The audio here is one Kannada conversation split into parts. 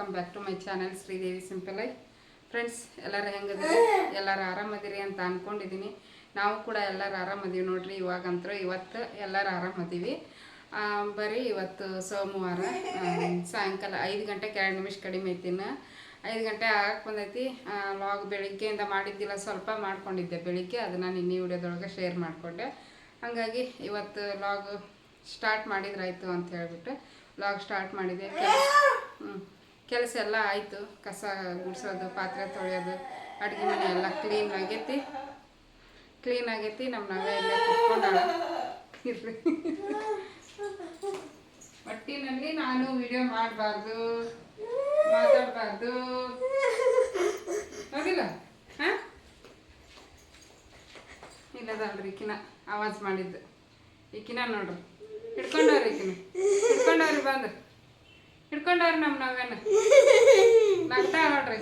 Welcome back to my channel Sridevi simple I friends ಎಲ್ಲರೂ ಹೆಂಗದಿರಿ ಎಲ್ಲರೂ ಆರಾಮದಿರಿ ಅಂತ ಅಂದ್ಕೊಂಡಿದ್ದೀನಿ ನಾವು ಕೂಡ ಎಲ್ಲರೂ ಆರಾಮದೀವಿ ನೋಡ್ರಿ, ಇವಾಗಂತರೂ ಇವತ್ತು ಎಲ್ಲರೂ ಆರಾಮದೀವಿ. ಬರೀ ಇವತ್ತು ಸೋಮವಾರ ಸಾಯಂಕಾಲ ಐದು ಗಂಟೆಗೆ ಎರಡು ನಿಮಿಷ ಕಡಿಮೆ ಐತಿನ ಐದು ಗಂಟೆ ಆಗಕ್ಕೆ ಬಂದೈತಿ. ಲಾಗ್ ಬೆಳಿಗ್ಗೆಯಿಂದ ಮಾಡಿದ್ದಿಲ್ಲ, ಸ್ವಲ್ಪ ಮಾಡ್ಕೊಂಡಿದ್ದೆ ಬೆಳಿಗ್ಗೆ. ಅದನ್ನು ನಿನ್ನೆ ವಿಡಿಯೋದೊಳಗೆ ಶೇರ್ ಮಾಡಿಕೊಂಡೆ. ಹಾಗಾಗಿ ಇವತ್ತು ಲಾಗ್ ಸ್ಟಾರ್ಟ್ ಮಾಡಿದ್ರಾಯ್ತು ಅಂತ ಹೇಳ್ಬಿಟ್ಟು ಲಾಗ್ ಸ್ಟಾರ್ಟ್ ಮಾಡಿದೆ ಹ್ಞೂ ಕೆಲಸ ಎಲ್ಲ ಆಯಿತು. ಕಸ ಗುಡಿಸೋದು, ಪಾತ್ರೆ ತೊಳೆಯೋದು, ಅಡುಗೆ ಮನೆ ಎಲ್ಲ ಕ್ಲೀನ್ ಆಗೈತಿ. ಕ್ಲೀನ್ ಆಗೈತಿ ನಮ್ಮ ನಾವೇ ಎಲ್ಲ ಕುತ್ಕೊಂಡಾಳ. ಒಟ್ಟಿನಲ್ಲಿ ನಾನು ವಿಡಿಯೋ ಮಾಡಬಾರ್ದು, ಮಾತಾಡಬಾರ್ದು. ಹೌದಿಲ್ಲ? ಹಾಂ? ಇಲ್ಲದಲ್ರಿ ಈಕಿನ ಆವಾಜ್ ಮಾಡಿದ್ದು. ಈಕಿನ ನೋಡ್ರಿ. ಹಿಡ್ಕೊಂಡವ್ರಿ ಈಕಿನ. ಹಿಡ್ಕೊಂಡವ್ರಿ ಬಂದು. ಹಿಡ್ಕೊಂಡವ್ರಿ ನಮ್ಮ ನಾವೇನ ನಗ್ತಾ ನೋಡ್ರಿ.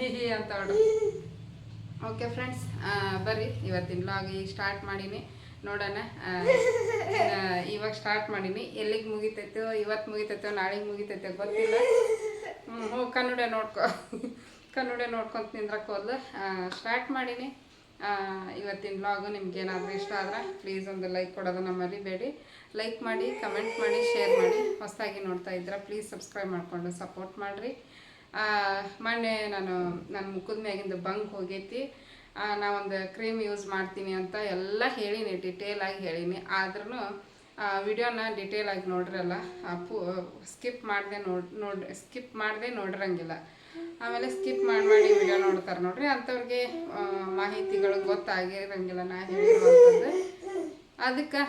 ಹಿ ಹಿ ಅಂತ ನೋಡ್ರಿ ಓಕೆ ಫ್ರೆಂಡ್ಸ್ ಬರ್ರಿ. ಇವತ್ತಿನ ಬ್ಲಾಗ್ ಈಗ ಸ್ಟಾರ್ಟ್ ಮಾಡೀನಿ. ನೋಡೋಣ ಇವಾಗ ಸ್ಟಾರ್ಟ್ ಮಾಡೀನಿ. ಎಲ್ಲಿಗೆ ಮುಗಿತೈತೋ, ಇವತ್ತು ಮುಗಿತೈತೋ, ನಾಳೆಗೆ ಮುಗಿತೈತೋ ಗೊತ್ತಿಲ್ಲ. ಹ್ಞೂ ಕನ್ನಡ ನೋಡ್ಕೊ. ಕನ್ನಡ ನೋಡ್ಕೊಂತ ನಿಂದ್ರಕ್ಕೆ ಹೋದ್ಲು. ಸ್ಟಾರ್ಟ್ ಮಾಡೀನಿ. ಇವತ್ತಿನ ಬ್ಲಾಗು ನಿಮ್ಗೆ ಏನಾದರೂ ಇಷ್ಟ ಆದ್ರೆ ಪ್ಲೀಸ್ ಒಂದು ಲೈಕ್ ಕೊಡೋದನ್ನ ಮರಿಬೇಡಿ ಲೈಕ್ ಮಾಡಿ ಕಮೆಂಟ್ ಮಾಡಿ ಶೇರ್ ಮಾಡಿ. ಹೊಸದಾಗಿ ನೋಡ್ತಾ ಇದ್ರೆ ಪ್ಲೀಸ್ ಸಬ್ಸ್ಕ್ರೈಬ್ ಮಾಡಿಕೊಂಡು ಸಪೋರ್ಟ್ ಮಾಡಿರಿ. ಮೊನ್ನೆ ನಾನು ನನ್ನ ಮುಖದ ಮ್ಯಾಗಿಂದು ಬಂಕ್ ಹೋಗೈತಿ. ನಾವೊಂದು ಕ್ರೀಮ್ ಯೂಸ್ ಮಾಡ್ತೀನಿ ಅಂತ ಎಲ್ಲ ಹೇಳೀನಿ ಡಿಟೇಲ್ ಆಗಿ ಹೇಳೀನಿ. ಆದ್ರೂ ವಿಡಿಯೋನ ಡಿಟೇಲ್ ಆಗಿ ನೋಡ್ರಲ್ಲ ಸ್ಕಿಪ್ ಮಾಡದೆ ನೋಡ್, ನೋಡಿ ಸ್ಕಿಪ್ ಮಾಡದೆ ನೋಡಿರಂಗಿಲ್ಲ. ಆಮೇಲೆ ಸ್ಕಿಪ್ ಮಾಡಿ ಮಾಡಿ ವಿಡಿಯೋ ನೋಡ್ತಾರೆ ನೋಡ್ರಿ. ಅಂಥವ್ರಿಗೆ ಮಾಹಿತಿಗಳು ಗೊತ್ತಾಗಿರಂಗಿಲ್ಲ ನಾ ಹೇಳಿರುವಂಥದ್ದು. ಅದಕ್ಕೆ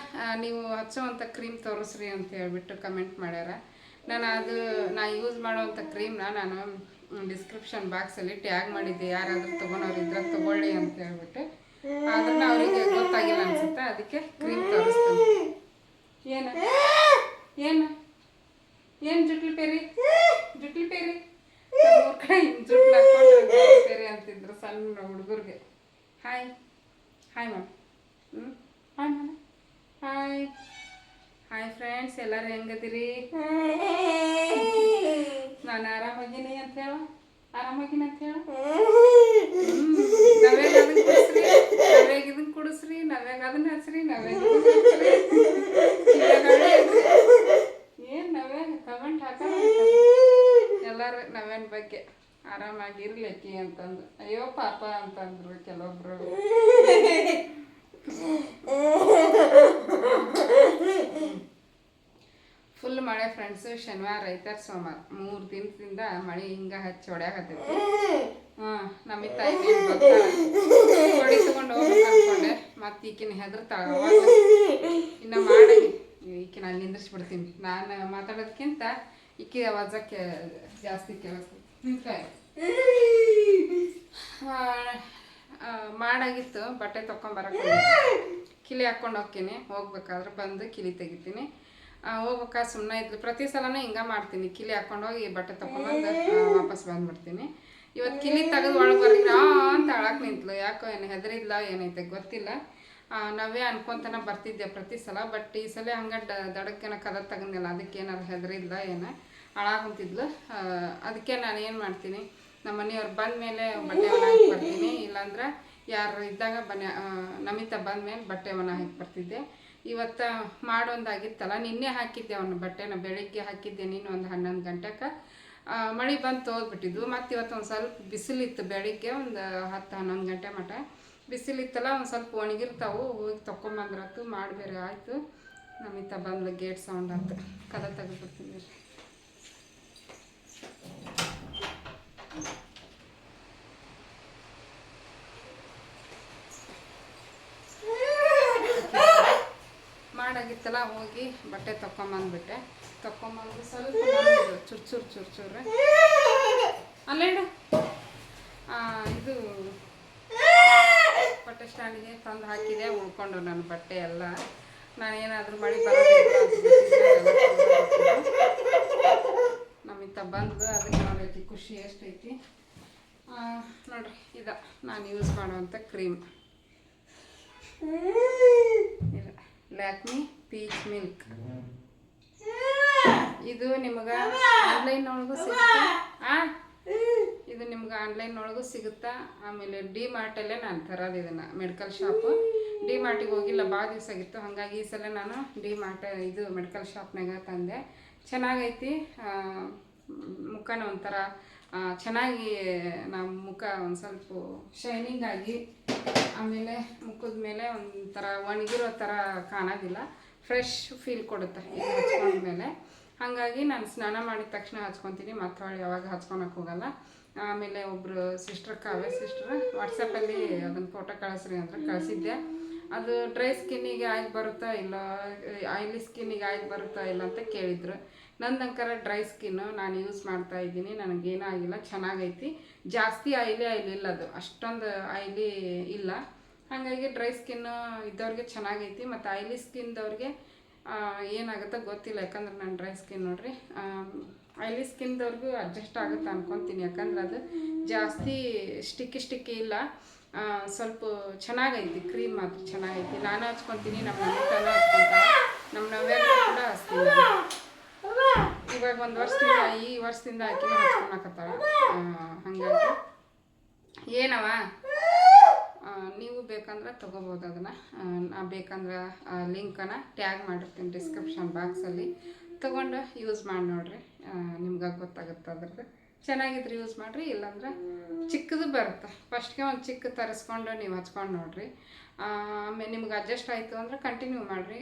ನೀವು ಹಚ್ಚೋವಂಥ ಕ್ರೀಮ್ ತೋರಿಸ್ರಿ ಅಂತ ಹೇಳಿಬಿಟ್ಟು ಕಮೆಂಟ್ ಮಾಡ್ಯಾರ. ನಾನು ಅದು, ನಾ ಯೂಸ್ ಮಾಡೋವಂಥ ಕ್ರೀಮ್ನ ನಾನು ಡಿಸ್ಕ್ರಿಪ್ಷನ್ ಬಾಕ್ಸಲ್ಲಿ ಟ್ಯಾಗ್ ಮಾಡಿದ್ದೆ. ಯಾರಾದರೂ ತೊಗೊಳೋರು ಇದ್ರೆ ತೊಗೊಳ್ಳಿ ಅಂತ ಹೇಳ್ಬಿಟ್ಟು. ಆದ್ರೆ ಅವರಿಗೆ ಗೊತ್ತಾಗಿಲ್ಲ ಅನ್ಸುತ್ತೆ. ಅದಕ್ಕೆ ಕ್ರೀಮ್ ತೋರಿಸ್ತೀನಿ. ಏನು? ಏನು? ಏನು ಜುಟ್ಲಿ ಪೇರಿ? ಜುಟ್ಲಿ ಪೇರಿ? ಕಡೆ ಜುಟ್ಲಿ ಪೇರಿ ಅಂತಿದ್ರು ಸಣ್ಣ ಹುಡುಗರಿಗೆ. ಹಾಯ್ ಹಾಯ್ ಮ್ಯಾಮ್ ಹ್ಞೂ ಹಾಯ್ ಹಾಯ್ ಫ್ರೆಂಡ್ಸ್ ಎಲ್ಲರೂ ಹೆಂಗದಿರಿ? ನಾನು ಆರಾಮಾಗಿನಿ ಅಂತ ಹೇಳ. ಆರಾಮಾಗಿನ ಅಂತ ಹೇಳ. ನಾವ್ಯಾಗ ಅದನ್ನ ಕುಡಿಸ್ರಿ? ನಾವ್ಯಾಗ ಇದನ್ನ ಕುಡಿಸ್ರಿ? ನಾವ್ಯಾಗ ಅದನ್ನ ಹಚ್ರಿ? ನಾವ್ಯಾಗ ಏನ್ ನಾವ್ಯಾಗ ಕಮೆಂಟ್ ಹಾಕ ಎಲ್ಲಾರು ನವೇನ್ ಬಗ್ಗೆ ಆರಾಮಾಗಿರ್ಲಿಕ್ಕಿ ಅಂತಂದು. ಅಯ್ಯೋ ಪಾಪ ಅಂತಂದ್ರು ಕೆಲವೊಬ್ರು. ಫುಲ್ ಮಳೆ ಫ್ರೆಂಡ್ಸು ಶನಿವಾರ ಐತಾರ ಸೋಮವಾರ. ಮೂರು ದಿನದಿಂದ ಮಳೆ ಹಿಂಗ ಹಚ್ಚಿ ಹೊಡ್ಯಾಕತ್ತೈತಿ ಹಾಂ ನಮ್ಮ ತಾಯಿ ಹೊಡಿ ತಗೊಂಡು ಹೋಗ್ಬೇಕು ಅನ್ಕೊಂಡೆ. ಮತ್ತೆ ಈಕಿನ ಹೆದರ್ತಾಳ ಇನ್ನು ಮಾಡಿ ಈಕಿನ ಅಲ್ಲಿ ನಿಂದ್ರಿಸ್ಬಿಡ್ತೀನಿ. ನಾನು ಮಾತಾಡೋದಕ್ಕಿಂತ ಈಕಿ ಅವಾಜಕ್ಕೆ ಜಾಸ್ತಿ ಕೇಳಿಸ್ತೀನಿ ನಿಂತ್ಕಾಯ್ ಮಾಡಾಗಿತ್ತು ಬಟ್ಟೆ ತೊಗೊಂಬರಕ್ಕೆ ಕಿಲಿ ಹಾಕ್ಕೊಂಡು ಹೋಗ್ತೀನಿ ಹೋಗ್ಬೇಕಾದ್ರೆ ಬಂದು ಕಿಲಿ ತೆಗಿತೀನಿ. ಹೋಗ್ಬೇಕಾ ಸುಮ್ಮನೆ ಇದ್ಲು. ಪ್ರತಿ ಸಲನೂ ಹಿಂಗೆ ಮಾಡ್ತೀನಿ ಕಿಲಿ ಹಾಕ್ಕೊಂಡು ಹೋಗಿ ಬಟ್ಟೆ ತೊಗೊಂಬಂದು ವಾಪಸ್ ಬಂದ್ಬಿಡ್ತೀನಿ. ಇವತ್ತು ಕಿಲಿ ತೆಗೆದು ಒಳಗೆ ಬರ್ತೀನಿ ಅಂತ ಅಳಕ್ಕೆ ನಿಂತ್ಲು. ಯಾಕೋ ಏನು ಹೆದರಿಲ್ಲ ಏನೈತೆ ಗೊತ್ತಿಲ್ಲ. ನಾವೇ ಅನ್ಕೊಂತನ ಬರ್ತಿದ್ದೆ ಪ್ರತಿ ಸಲ ಬಟ್ ಈ ಸಲ ಹಂಗೆ ಡ ದಡಕ್ಕೇನ ಕದ ತಗೊಂಡಿಲ್ಲ ಅದಕ್ಕೆ ಏನಾರು ಹೆದರಿಲ್ಲ ಏನು ಅಳಾಕುಂತಿದ್ಲು ಅದಕ್ಕೆ ನಾನು ಏನು ಮಾಡ್ತೀನಿ ನಮ್ಮ ಮನೆಯವ್ರು ಬಂದ ಮೇಲೆ ಬಟ್ಟೆ ಒಣ ಹಾಕಿ ಬರ್ತೀನಿ. ಇಲ್ಲಾಂದ್ರೆ ಯಾರು ಇದ್ದಾಗ ಬನ್ನಿ ನಮಿತ ಬಂದ ಮೇಲೆ ಬಟ್ಟೆ ಒಣ ಹಾಕಿ ಬರ್ತಿದ್ದೆ. ಇವತ್ತು ಮಾಡೊಂದಾಗಿತ್ತಲ್ಲ, ನಿನ್ನೆ ಹಾಕಿದ್ದೆ ಅವನು ಬಟ್ಟೆನ, ಬೆಳಿಗ್ಗೆ ಹಾಕಿದ್ದೆ ನೀನು ಒಂದು ಹನ್ನೊಂದು ಗಂಟೆಗೆ ಮಳೆ ಬಂದು ತೋದ್ಬಿಟ್ಟಿದ್ವು ಮತ್ತು ಇವತ್ತು ಒಂದು ಸ್ವಲ್ಪ ಬಿಸಿಲಿತ್ತು ಬೆಳಿಗ್ಗೆ, ಒಂದು ಹತ್ತು ಹನ್ನೊಂದು ಗಂಟೆ ಮಟ. ಬಿಸಿಲಿತ್ತಲ್ಲ, ಒಂದು ಸ್ವಲ್ಪ ಒಣಗಿರ್ತಾವು, ಹೋಗಿ ತೊಗೊಂಬಂದ್ರತ್ತು ಮಾಡಬೇರೆ ಆಯಿತು. ನಮಿತ ಬಂದ್ಲು ಗೇಟ್ ಸೌಂಡ್ ಅಂತ. ಕದ ತೆಗೆದ್ಬಿಡ್ತೀನಿ ಮಾಡಾಗಿತ್ತಲ್ಲ, ಹೋಗಿ ಬಟ್ಟೆ ತಕೊಂಬಂದ್ಬಿಟ್ಟೆ. ತಕೊಂಬಂದು ಸ್ವಲ್ಪ ಚುರ್ ಚುರ್ ಚುರ್ ಚೂರು. ಅಲ್ಲೇಡು ಇದು ಬಟ್ಟೆ ಸ್ಟ್ಯಾಂಡಿಗೆ ತಂದು ಹಾಕಿದೆ, ಉಳ್ಕೊಂಡು ನನ್ನ ಬಟ್ಟೆ ಎಲ್ಲ. ನಾನೇನಾದರೂ ಮಳೆ ಬರೋದಿಲ್ಲ ನಮ್ಮಿತ್ತ ಬಂದು ಅದಕ್ಕೆ ನೋಡೈತಿ, ಖುಷಿ ಎಷ್ಟೈತಿ. ನೋಡ್ರಿ, ಇದ. ನಾನು ಯೂಸ್ ಮಾಡುವಂಥ ಕ್ರೀಮ್ ಲ್ಯಾಕ್ಮಿ ಪೀಚ್ ಮಿಲ್ಕ್ ಇದು ನಿಮ್ಗೆ ಆನ್ಲೈನ್ ಒಳಗೂ ಸಿಗುತ್ತಾ? ಇದು ನಿಮ್ಗೆ ಆನ್ಲೈನ್ ಒಳಗೂ ಸಿಗುತ್ತಾ? ಆಮೇಲೆ ಡಿ ಮಾರ್ಟಲ್ಲೇ ನಾನು ತರೋದು ಇದನ್ನು ಮೆಡಿಕಲ್ ಶಾಪು ಡಿ ಮಾರ್ಟಿಗೆ ಹೋಗಿಲ್ಲ ಭಾಳ ದಿವಸ ಆಗಿತ್ತು. ಹಾಗಾಗಿ ಈ ಸಲ ನಾನು ಡಿ ಮಾರ್ಟ ಇದು ಮೆಡಿಕಲ್ ಶಾಪ್ನಾಗ ತಂದೆ. ಚೆನ್ನಾಗೈತಿ. ಮುಖನ ಒಂಥರ ಚೆನ್ನಾಗಿ ನಮ್ಮ ಮುಖ ಒಂದು ಸ್ವಲ್ಪ ಶೈನಿಂಗ್ ಆಗಿ, ಆಮೇಲೆ ಮುಖದ ಮೇಲೆ ಒಂಥರ ಒಣಗಿರೋ ಥರ ಕಾಣೋದಿಲ್ಲ. ಫ್ರೆಶ್ ಫೀಲ್ ಕೊಡುತ್ತೆ ಹಚ್ಕೊಂಡ್ಮೇಲೆ ಹಾಗಾಗಿ ನಾನು ಸ್ನಾನ ಮಾಡಿದ ತಕ್ಷಣ ಹಚ್ಕೊತೀನಿ ಮತ್ತೆ ಹೊಳ್ಳಿ ಯಾವಾಗ ಹಚ್ಕೊಳಕ್ಕೆ ಹೋಗಲ್ಲ. ಆಮೇಲೆ ಒಬ್ಬರು ಸಿಸ್ಟರ್ ಕಾವೇ ಸಿಸ್ಟರ್ ವಾಟ್ಸಪ್ಪಲ್ಲಿ ಅದನ್ನು ಫೋಟೋ ಕಳಿಸ್ರಿ ಅಂದ್ರೆ ಕಳಿಸಿದ್ದೆ. ಅದು ಡ್ರೈ ಸ್ಕಿನ್ನಿಗೆ ಆಗಿ ಬರುತ್ತಾ ಇಲ್ಲ, ಆಯಿಲಿ ಸ್ಕಿನ್ನಿಗೆ ಆಗಿ ಬರುತ್ತಾ ಇಲ್ಲ ಅಂತ ಕೇಳಿದ್ರು. ನಂದಂಕರ ಡ್ರೈ ಸ್ಕಿನ್ನು ನಾನು ಯೂಸ್ ಮಾಡ್ತಾ ಇದ್ದೀನಿ, ನನಗೇನೂ ಆಗಿಲ್ಲ, ಚೆನ್ನಾಗೈತಿ. ಜಾಸ್ತಿ ಆಯಿಲಿ ಆಯಿಲಿ ಇಲ್ಲ ಅದು, ಅಷ್ಟೊಂದು ಆಯಿಲಿ ಇಲ್ಲ. ಹಾಗಾಗಿ ಡ್ರೈ ಸ್ಕಿನ್ನು ಇದ್ದವ್ರಿಗೆ ಚೆನ್ನಾಗೈತಿ, ಮತ್ತು ಆಯಿಲಿ ಸ್ಕಿನ್ದವ್ರಿಗೆ ಏನಾಗುತ್ತೋ ಗೊತ್ತಿಲ್ಲ, ಯಾಕಂದ್ರೆ ನಾನು ಡ್ರೈ ಸ್ಕಿನ್ ನೋಡ್ರಿ. ಆಯಿಲಿ ಸ್ಕಿನ್ದವ್ರಿಗೂ ಅಡ್ಜಸ್ಟ್ ಆಗುತ್ತೆ ಅನ್ಕೊತೀನಿ, ಯಾಕಂದ್ರೆ ಅದು ಜಾಸ್ತಿ ಸ್ಟಿಕ್ಕಿ ಸ್ಟಿಕ್ಕಿ ಇಲ್ಲ. ಸ್ವಲ್ಪ ಚೆನ್ನಾಗೈತಿ, ಕ್ರೀಮ್ ಮಾತ್ರ ಚೆನ್ನಾಗೈತಿ. ನಾನು ಹಚ್ಕೊತೀನಿ, ನಮ್ಮ ನಮಿತಾನ ಹಚ್ಕೊಂತ. ನಮ್ಮ ನವ್ಯಾಗ ಕೂಡ ಹಚ್ತೀನಿ. ಇವಾಗ ಒಂದು ವರ್ಷದಿಂದ ಈ ವರ್ಷದಿಂದ ಹಾಕಿ ಹಚ್ಕೊಳಕತ್ತಾಳ ಏನವ ನೀವು ಬೇಕಂದ್ರೆ ತೊಗೋಬೋದು ಅದನ್ನು. ನಾ ಬೇಕಂದ್ರೆ ಲಿಂಕನ್ನು ಟ್ಯಾಗ್ ಮಾಡಿರ್ತೀನಿ ಡಿಸ್ಕ್ರಿಪ್ಷನ್ ಬಾಕ್ಸಲ್ಲಿ. ತೊಗೊಂಡು ಯೂಸ್ ಮಾಡಿ ನೋಡಿರಿ. ನಿಮ್ಗೆ ಗೊತ್ತಾಗುತ್ತೆ ಅದ್ರದ್ದು. ಚೆನ್ನಾಗಿದ್ರೆ ಯೂಸ್ ಮಾಡಿರಿ, ಇಲ್ಲಾಂದ್ರೆ ಚಿಕ್ಕದು ಬರುತ್ತೆ. ಫಸ್ಟ್ಗೆ ಒಂದು ಚಿಕ್ಕ ತರಿಸ್ಕೊಂಡು ನೀವು ಹಚ್ಕೊಂಡು ನೋಡಿರಿ. ಆಮೇಲೆ ನಿಮ್ಗೆ ಅಡ್ಜಸ್ಟ್ ಆಯಿತು ಅಂದ್ರೆ ಕಂಟಿನ್ಯೂ ಮಾಡಿರಿ.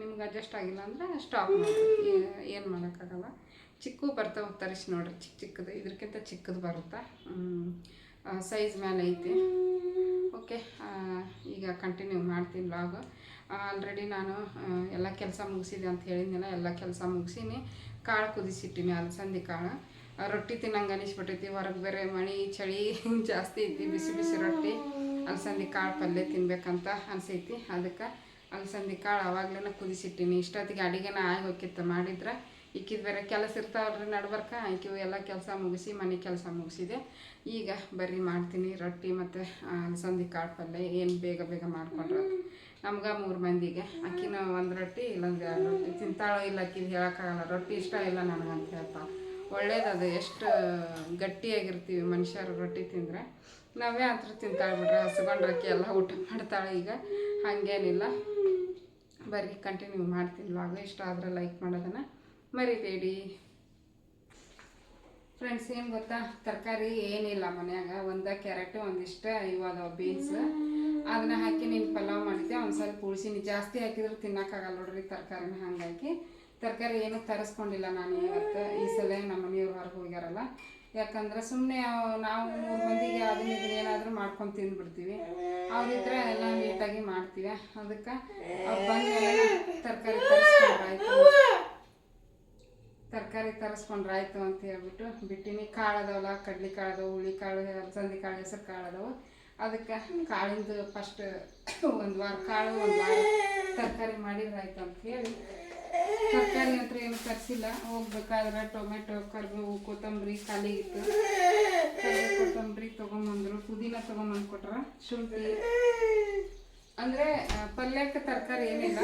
ನಿಮ್ಗೆ ಅಡ್ಜಸ್ಟ್ ಆಗಿಲ್ಲ ಅಂದ್ರೆ ಸ್ಟಾಪ್ ಮಾಡಿರಿ. ಏನು ಮಾಡೋಕ್ಕಾಗಲ್ಲ. ಚಿಕ್ಕವು ಬರ್ತಾವೆ ತರಿಸಿ ನೋಡಿರಿ ಚಿಕ್ಕ ಚಿಕ್ಕದು. ಇದಕ್ಕಿಂತ ಚಿಕ್ಕದು ಬರುತ್ತೆ? ಸೈಜ್ ಮೇಲೆ ಐತಿ. ಓಕೆ ಈಗ ಕಂಟಿನ್ಯೂ ಮಾಡ್ತೀನಿ ಬ್ಲಾಗ್ ಆಲ್ರೆಡಿ ನಾನು ಎಲ್ಲ ಕೆಲಸ ಮುಗಿಸಿದೆ ಅಂತ ಹೇಳಿದ್ನಲ್ಲ, ಎಲ್ಲ ಕೆಲಸ ಮುಗಿಸಿನಿ. ಕಾಳು ಕುದಿಸಿಟ್ಟಿನಿ, ಅಲಸಂದಿ ಕಾಳು. ರೊಟ್ಟಿ ತಿನ್ನಂಗೆ ಅನಿಸ್ಬಿಟ್ಟೈತಿ. ಹೊರಗೆ ಬೇರೆ ಮಣಿ, ಚಳಿ ಜಾಸ್ತಿ ಐತಿ, ಬಿಸಿ ಬಿಸಿ ರೊಟ್ಟಿ. ಅಲಸಂದಿ ಕಾಳು ಪಲ್ಯ ತಿನ್ಬೇಕಂತ ಅನಿಸೈತಿ. ಅದಕ್ಕೆ ಅಲಸಂದಿ ಕಾಳು ಅವಾಗ್ಲೇ ಕುದಿಸಿಟ್ಟಿನಿ. ಇಷ್ಟೊತ್ತಿಗೆ ಅಡಿಗೆನ ಆಗಿ ಹೋಗಿತ್ತು ಮಾಡಿದ್ರೆ. ಇಕ್ಕಿದ ಬೇರೆ ಕೆಲಸ ಇರ್ತಾವಲ್ರಿ ನಡ್ಬರ್ಕ. ಆಕಿವು ಎಲ್ಲ ಕೆಲಸ ಮುಗಿಸಿ, ಮನೆ ಕೆಲಸ ಮುಗಿಸಿದೆ. ಈಗ ಬರ್ರಿ ಮಾಡ್ತೀನಿ ರೊಟ್ಟಿ ಮತ್ತು ಅಲಸಂದಿ ಕಾಳು ಪಲ್ಯ ಏನು ಬೇಗ ಬೇಗ ಮಾಡ್ಕೊಂಡ್ರೆ ನಮ್ಗೆ ಮೂರು ಮಂದಿಗೆ. ಅಕ್ಕಿನ ಒಂದು ರೊಟ್ಟಿ ಇಲ್ಲೊಂದು ಎರಡು ರೊಟ್ಟಿ. ತಿಂತಾಳೋ ಇಲ್ಲ ಅಕ್ಕಿದು ಹೇಳೋಕ್ಕಾಗಲ್ಲ. ರೊಟ್ಟಿ ಇಷ್ಟ ಇಲ್ಲ ನನಗಂತ ಹೇಳ್ತಾಳೆ. ಒಳ್ಳೇದದು ಎಷ್ಟು ಗಟ್ಟಿಯಾಗಿರ್ತೀವಿ ಮನುಷ್ಯರು ರೊಟ್ಟಿ ತಿಂದರೆ. ನಾವೇ ಅಂತ ತಿಂತಾಳೆ ಬಿಡ್ರಿ ಅಕ್ಕಿ ಎಲ್ಲ ಊಟ ಮಾಡ್ತಾಳೆ ಈಗ. ಹಾಗೇನಿಲ್ಲ. ಬರ್ರಿ ಕಂಟಿನ್ಯೂ ಮಾಡ್ತೀನಿ ಲಾಗು ಇಷ್ಟ ಆದರೆ ಲೈಕ್ ಮಾಡೋದನ್ನು ಮರಿಬೇಡಿ. ಫ್ರೆಂಡ್ಸ್ ಏನು ಗೊತ್ತಾ? ತರಕಾರಿ ಏನಿಲ್ಲ ಮನ್ಯಾಗ. ಒಂದು ಕ್ಯಾರೆಟು, ಒಂದಿಷ್ಟು ಇವಾಗ ಬೀನ್ಸ್ ಅದನ್ನ ಹಾಕಿ ನೀನು ಪಲಾವ್ ಮಾಡಿದ್ದೆ ಒಂದು ಸ್ವಲ್ಪ ಉಳಿಸಿನಿ. ಜಾಸ್ತಿ ಹಾಕಿದ್ರೆ ತಿನ್ನೋಕ್ಕಾಗಲ್ಲ ನೋಡ್ರಿ ತರಕಾರಿನ. ಹಾಗಾಗಿ ತರಕಾರಿ ಏನು ತರಿಸ್ಕೊಂಡಿಲ್ಲ ನಾನು ಇವತ್ತು. ಈ ಸಲ ನಮ್ಮ ಮನೆಯವ್ರು ಹೊರಗೆ ಹೋಗ್ಯಾರಲ್ಲ. ಯಾಕಂದ್ರೆ ಸುಮ್ಮನೆ ನಾವು ಮೂರು ಮಂದಿಗೆ ಅದನ್ನ ಇದನ್ನ ಏನಾದರೂ ಮಾಡ್ಕೊಂಡು ತಿಂದ್ಬಿಡ್ತೀವಿ ಅವ್ರಿದ್ರೆ ಎಲ್ಲ ನೀಟಾಗಿ ಮಾಡ್ತೀವಿ. ಅದಕ್ಕೆ ಅವ್ರು ತರಕಾರಿ ತರಿಸ್ಕೊಂಡ್ರಾಯ್ತು ತರಕಾರಿ ತರಿಸ್ಕೊಂಡ್ರಾಯ್ತು ಅಂತ ಹೇಳ್ಬಿಟ್ಟು ಬಿಟ್ಟಿನಿ. ಕಾಳು ಅದಾವಲ್ಲ ಕಡ್ಲಿ ಕಾಳು ಅದಾವೆ ಹುಳಿ ಕಾಳು ಅಲಸಂದಿ ಕಾಳು, ಹೆಸರು ಕಾಳು ಅದಾವೆ ಅದಕ್ಕೆ ಕಾಳಿಂದು ಫಸ್ಟ್ ಒಂದು ವಾರ ಕಾಳು ಒಂದು ವಾರ ತರಕಾರಿ ಮಾಡಿದ್ರಾಯ್ತು ಅಂತ ಹೇಳಿ ತರಕಾರಿ ಅಂತ ಏನು ತರಿಸಿಲ್ಲ. ಹೋಗ್ಬೇಕಾದ್ರೆ ಟೊಮೆಟೊ, ಕರಿಬೇವು, ಕೊತ್ತಂಬರಿ ಕಾಲಿಗಿತ್ತು ಕೊತ್ತಂಬರಿ ತೊಗೊಂಬಂದರು. ಪುದೀನ ತಗೊಂಬಂದು ಕೊಟ್ರ. ಶುಂಠಿ. ಅಂದ್ರೆ ಪಲ್ಯಕ್ಕೆ ತರಕಾರಿ ಏನಿಲ್ಲ.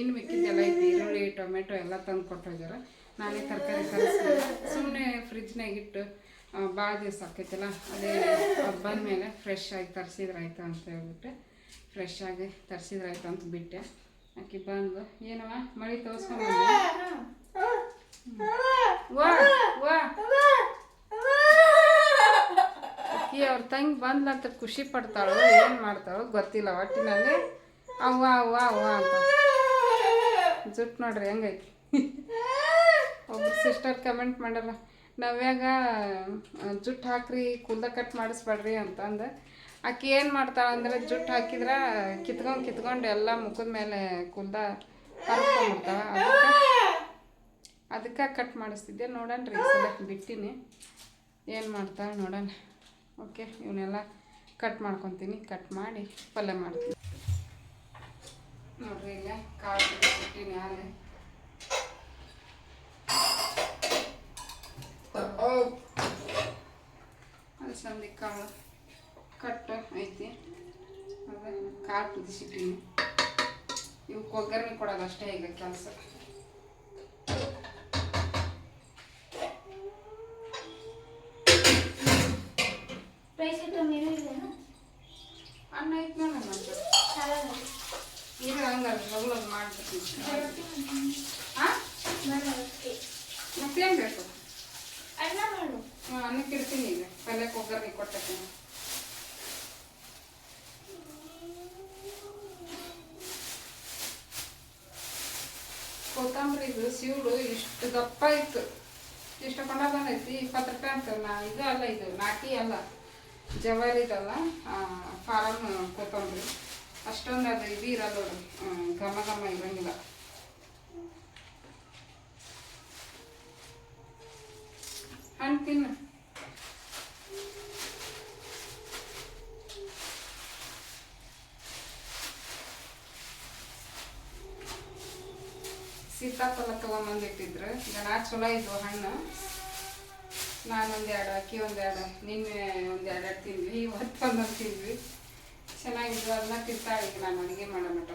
ಇನ್ನು ಮಿಕ್ಕಿದ್ದೆಲ್ಲ ಐತಿ. ಈರುಳ್ಳಿ, ಟೊಮೆಟೊ ಎಲ್ಲ ತಂದು ಕೊಟ್ಟೋಗ್ಯಾರ ನಾನೇ ತರಕಾರಿ ತರಿಸಿಲ್ಲ ಸುಮ್ಮನೆ ಫ್ರಿಜ್ನಾಗ ಇಟ್ಟು ಭಾಳ ದಿವಸ ಆಕೈತಲ್ಲ, ಅದೇ ಬಂದಮೇಲೆ ಫ್ರೆಶ್ ಆಗಿ ತರಿಸಿದ್ರಾಯ್ತು ಅಂತ ಹೇಳ್ಬಿಟ್ಟು ಫ್ರೆಶ್ ಆಗಿ ತರಿಸಿದ್ರಾಯ್ತು ಅಂತ ಬಿಟ್ಟೆ. ಆಕಿ ಬಂದು ಏನವ ಮಳಿ ತೋರ್ಸ್ಕೊಂಡ್ ಅವ್ರ ತಂಗಿ ಬಂದ್ಲಂತ ಖುಷಿ ಪಡ್ತಾಳೋ, ಏನು ಮಾಡ್ತಾಳು ಗೊತ್ತಿಲ್ಲ. ಒಟ್ಟಿನಲ್ಲಿ ಅವ್ವ ಅವ್ವ ಅವ್ವ ಅಂತ. ಜುಟ್ ನೋಡ್ರಿ ಹೆಂಗೈತಿ. ಒಬ್ರು ಸಿಸ್ಟರ್ ಕಮೆಂಟ್ ಮಾಡಲ್ಲ. ನವ್ಯಾಗ ಜುಟ್ಟು ಹಾಕ್ರಿ, ಕುಲ್ದ ಕಟ್ ಮಾಡಿಸ್ಬೇಡ್ರಿ ಅಂತಂದು. ಆಕಿ ಏನು ಮಾಡ್ತಾಳೆ ಅಂದ್ರೆ ಜುಟ್ಟು ಹಾಕಿದ್ರೆ ಕಿತ್ಕೊಂಡು ಕಿತ್ಕೊಂಡು ಎಲ್ಲ ಮುಖದ ಮೇಲೆ ಕುಂದ ಹರ್ಕೊಂಡ್ಬಿಡ್ತಾಳ. ಅದಕ್ಕೆ ಕಟ್ ಮಾಡಿಸ್ತಿದ್ದೆ. ನೋಡೋಣ ರೀ ಬಿಟ್ಟಿನಿ. ಏನು ಮಾಡ್ತಾಳೆ ನೋಡೋಣ. ಓಕೆ ಇವನ್ನೆಲ್ಲ ಕಟ್ ಮಾಡ್ಕೊತೀನಿ. ಕಟ್ ಮಾಡಿ ಪಲ್ಯ ಮಾಡ್ತೀನಿ. ನೋಡ್ರಿ ಇಲ್ಲ ಕಾಳು ಬಿಟ್ಟಿನಿ ಹಾಲೆ ಅಲಸಂದಿ ಕಾಳು. ಕಟ್ಟು ಐತಿ. ಅದೇ ಕಾಳು ಕುದಿಸಿಟ್ಟಿನಿ ಇವು ಒಗ್ಗರಣೆ ಕೊಡೋದು ಅಷ್ಟೇ ಈಗ ಕೆಲಸ. ಮತ್ತೇನ್ ಐತೆ ಈಗ ಮತ್ತೇನು ಬೇಕು? ಅನ್ನ ಮಾಡು. ಹಾಂ ಈಗ. ಪಲ್ಯಕ್ಕೆ ಒಗ್ಗರಣೆ ಕೊಟ್ಟಕ್ಕೆ ಕೊತ್ತಂಬರಿ ಇದು ಸೀಳು, ಇಷ್ಟು ದಪ್ಪ ಇತ್ತು. ಇಷ್ಟು ಕೊಂಡ ಬಂದೈತಿ ಇಪ್ಪತ್ತು ರೂಪಾಯಿ ಅಂತ ನಾ ಇದು ಅಲ್ಲ, ಇದು ನಾಟಿ ಅಲ್ಲ. ಜವಾರಿದಲ್ಲ ಫಾರಮ್ ಕೊತ್ತಂಬರಿ. ಅಷ್ಟೊಂದು ಅದು ಇದು ಇರಲ್ಲ ನೋಡಿ. ಘಮ ಘಮ ಇರಂಗಿಲ್ಲ. ಹಣ್ಣು ತಿನ್ನು. ತೊಗೊಂಬಂದು ಗಣ ಚಲೋ ಇದ್ವು ಹಣ್ಣು. ನಾನೊಂದು ಎರಡು ಅಕ್ಕಿ, ಒಂದೆರಡು, ನಿನ್ನೆ ಒಂದು ಎರಡು ತಿಂದ್ವಿ, ಇವತ್ತು ಒಂದೊಂದು ತಿಂದ್ವಿ. ಚೆನ್ನಾಗಿದ್ವು, ಅದನ್ನ ತಿಂತಾಳೆ ಈಗ ನಾನು, ಅಡುಗೆ ಮಾಡೋ ಮಟ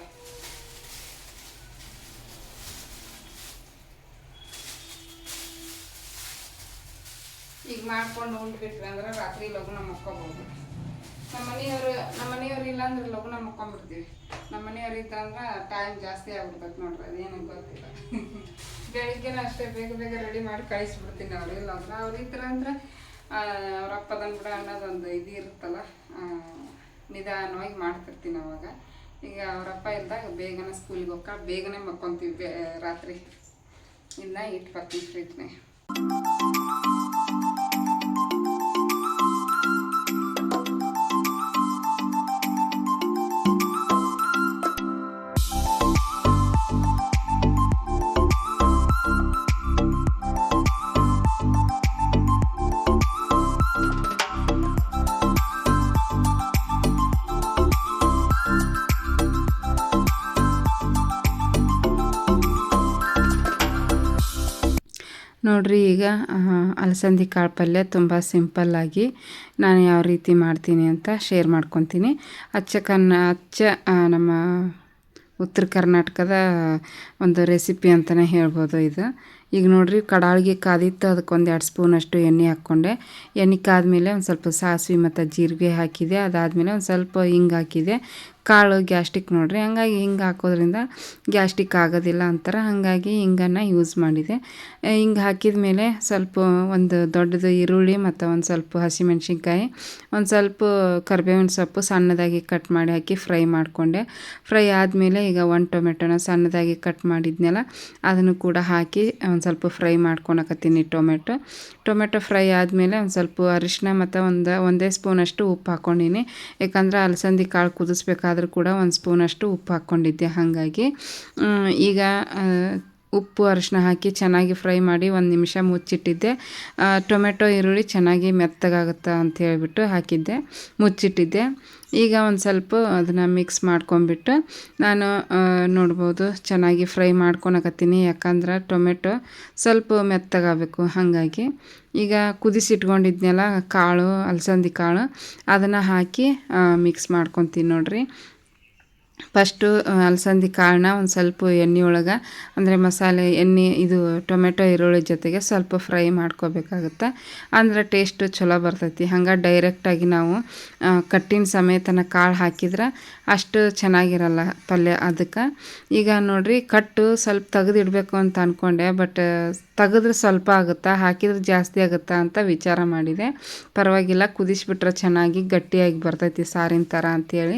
ಈಗ ಮಾಡ್ಕೊಂಡು ಉಂಡ್ಬಿಟ್ವಿ ಅಂದ್ರೆ ರಾತ್ರಿ ಲಗುನ ಮಕ್ಕೋಬೋದು. ನಮ್ಮ ಮನೆಯವರು, ನಮ್ಮ ಮನೆಯವ್ರು ಇಲ್ಲ ಅಂದ್ರೆ ಲಗುನ ಮಕ್ಕೊಂಡ್ಬಿಡ್ತೀವಿ. ನಮ್ಮ ಮನೆಯವ್ರು ಇದ್ದಂದ್ರೆ ಟೈಮ್ ಜಾಸ್ತಿ ಆಗ್ಬಿಡ್ಬೇಕು ನೋಡ್ರಿ, ಅದೇನು ಗೊತ್ತಿಲ್ಲ. ಬೆಳಿಗ್ಗೆನ ಅಷ್ಟೇ ಬೇಗ ಬೇಗ ರೆಡಿ ಮಾಡಿ ಕಳಿಸ್ಬಿಡ್ತೀನಿ ಅವ್ರು. ಇಲ್ಲ ಅಂದ್ರೆ ಈ ಥರ ಅಂದ್ರೆ ಅವ್ರ ಅಪ್ಪದನ್ ಬಿಡ ಅನ್ನೋದೊಂದು ಇದು ಇರುತ್ತಲ್ಲ ನಿಧಾನವಾಗಿ ಮಾಡ್ತಿರ್ತೀನಿ ಅವಾಗ. ಈಗ ಅವರಪ್ಪ ಇದ್ದಾಗ ಬೇಗನೆ ಸ್ಕೂಲಿಗೆ ಹೋಗ್ಕ ಬೇಗನೆ ಮಕ್ಕೊಂತೀವಿ ರಾತ್ರಿ. ಇನ್ನ ಇಟ್ಟು ಬರ್ತೀವಿ ಫ್ರಿಜ್ನೇ. ನೋಡ್ರಿ, ಈಗ ಅಲಸಂದಿ ಕಾಳು ಪಲ್ಯ ತುಂಬ ಸಿಂಪಲ್ಲಾಗಿ ನಾನು ಯಾವ ರೀತಿ ಮಾಡ್ತೀನಿ ಅಂತ ಶೇರ್ ಮಾಡ್ಕೊತೀನಿ. ಅಚ್ಚ ಕನ್ನ ಅಚ್ಚ ನಮ್ಮ ಉತ್ತರ ಕರ್ನಾಟಕದ ಒಂದು ರೆಸಿಪಿ ಅಂತಲೇ ಹೇಳ್ಬೋದು ಇದು. ಈಗ ನೋಡ್ರಿ ಕಡಾಳಿಗೆ ಕಾದಿತ್ತು, ಅದಕ್ಕೆ ಒಂದು ಎರಡು ಸ್ಪೂನಷ್ಟು ಎಣ್ಣೆ ಹಾಕ್ಕೊಂಡೆ. ಎಣ್ಣೆ ಕಾದ್ಮೇಲೆ ಒಂದು ಸ್ವಲ್ಪ ಸಾಸಿವೆ ಮತ್ತು ಜೀರಿಗೆ ಹಾಕಿದೆ. ಅದಾದಮೇಲೆ ಒಂದು ಸ್ವಲ್ಪ ಹಿಂಗೆ ಹಾಕಿದೆ. ಕಾಳು ಗ್ಯಾಸ್ಟಿಕ್ ನೋಡ್ರಿ. ಹಂಗಾಗಿ ಹಿಂಗೆ ಹಾಕೋದ್ರಿಂದ ಗ್ಯಾಸ್ಟಿಕ್ ಆಗೋದಿಲ್ಲ ಅಂತಾರೆ. ಹಾಗಾಗಿ ಹಿಂಗನ್ನು ಯೂಸ್ ಮಾಡಿದೆ. ಹಿಂಗೆ ಹಾಕಿದ ಮೇಲೆ ಸ್ವಲ್ಪ ಒಂದು ದೊಡ್ಡದು ಈರುಳ್ಳಿ ಮತ್ತು ಒಂದು ಸ್ವಲ್ಪ ಹಸಿಮೆಣ್ಸಿನ್ಕಾಯಿ, ಒಂದು ಸ್ವಲ್ಪ ಕರಿಬೇವಿನ ಸೊಪ್ಪು ಸಣ್ಣದಾಗಿ ಕಟ್ ಮಾಡಿ ಹಾಕಿ ಫ್ರೈ ಮಾಡಿಕೊಂಡೆ. ಫ್ರೈ ಆದಮೇಲೆ ಈಗ ಒಂದು ಟೊಮೆಟೊನ ಸಣ್ಣದಾಗಿ ಕಟ್ ಮಾಡಿದ್ನಲ್ಲ, ಅದನ್ನು ಕೂಡ ಹಾಕಿ ಒಂದು ಸ್ವಲ್ಪ ಫ್ರೈ ಮಾಡ್ಕೊಳಕತ್ತೀನಿ ಟೊಮೆಟೊ. ಟೊಮೆಟೊ ಫ್ರೈ ಆದಮೇಲೆ ಒಂದು ಸ್ವಲ್ಪ ಅರಿಶಿನ ಮತ್ತು ಒಂದು, ಒಂದೇ ಸ್ಪೂನಷ್ಟು ಉಪ್ಪು ಹಾಕ್ಕೊಂಡಿನಿ ಯಾಕಂದ್ರೆ ಅಲಸಂದಿ ಕಾಳು ಕುದಿಸ್ಬೇಕಾದ್ರೂ ಕೂಡ ಒಂದು ಸ್ಪೂನಷ್ಟು ಉಪ್ಪು ಹಾಕ್ಕೊಂಡಿದ್ದೆ ಹಾಗಾಗಿ. ಈಗ ಉಪ್ಪು ಅರಿಶಿನ ಹಾಕಿ ಚೆನ್ನಾಗಿ ಫ್ರೈ ಮಾಡಿ ಒಂದು ನಿಮಿಷ ಮುಚ್ಚಿಟ್ಟಿದ್ದೆ. ಟೊಮೆಟೊ, ಈರುಳ್ಳಿ ಚೆನ್ನಾಗಿ ಮೆತ್ತಗಾಗುತ್ತೆ ಅಂತ ಹೇಳಿಬಿಟ್ಟು ಹಾಕಿದ್ದೆ. ಮುಚ್ಚಿಟ್ಟಿದ್ದೆ. ಈಗ ಒಂದು ಸ್ವಲ್ಪ ಅದನ್ನು ಮಿಕ್ಸ್ ಮಾಡ್ಕೊಂಬಿಟ್ಟು ನಾನು ನೋಡ್ಬೋದು ಚೆನ್ನಾಗಿ ಫ್ರೈ ಮಾಡ್ಕೊಳಕತ್ತೀನಿ. ಯಾಕಂದ್ರೆ ಟೊಮೆಟೊ ಸ್ವಲ್ಪ ಮೆತ್ತಗಾಗಬೇಕು ಹಾಗಾಗಿ. ಈಗ ಕುದಿಸಿಟ್ಕೊಂಡಿದ್ನೆಲ್ಲ, ಕಾಳು, ಅಲಸಂದಿ ಕಾಳು, ಅದನ್ನು ಹಾಕಿ ಮಿಕ್ಸ್ ಮಾಡ್ಕೊತೀನಿ ನೋಡ್ರಿ. ಫಸ್ಟು ಅಲಸಂದಿ ಕಾಳನ್ನ ಒಂದು ಸ್ವಲ್ಪ ಎಣ್ಣೆ ಒಳಗೆ, ಅಂದರೆ ಮಸಾಲೆ, ಎಣ್ಣೆ, ಇದು ಟೊಮೆಟೊ, ಈರುಳ್ಳಿ ಜೊತೆಗೆ ಸ್ವಲ್ಪ ಫ್ರೈ ಮಾಡ್ಕೋಬೇಕಾಗುತ್ತೆ. ಅಂದ್ರೆ ಟೇಸ್ಟು ಚಲೋ ಬರ್ತೈತಿ. ಹಂಗೆ ಡೈರೆಕ್ಟಾಗಿ ನಾವು ಕಟ್ಟಿನ ಸಮೇತನ ಕಾಳು ಹಾಕಿದ್ರೆ ಅಷ್ಟು ಚೆನ್ನಾಗಿರಲ್ಲ ಪಲ್ಯ ಅದಕ್ಕೆ. ಈಗ ನೋಡಿರಿ, ಕಟ್ಟು ಸ್ವಲ್ಪ ತೆಗೆದಿಡಬೇಕು ಅಂತ ಅಂದ್ಕೊಂಡೆ ಬಟ್ ತೆಗೆದ್ರೆ ಸ್ವಲ್ಪ ಆಗುತ್ತಾ, ಹಾಕಿದ್ರೆ ಜಾಸ್ತಿ ಆಗುತ್ತಾ ಅಂತ ವಿಚಾರ ಮಾಡಿದೆ. ಪರವಾಗಿಲ್ಲ, ಕುದಿಸ್ಬಿಟ್ರೆ ಚೆನ್ನಾಗಿ ಗಟ್ಟಿಯಾಗಿ ಬರ್ತೈತಿ ಸಾರಿನ ಥರ ಅಂಥೇಳಿ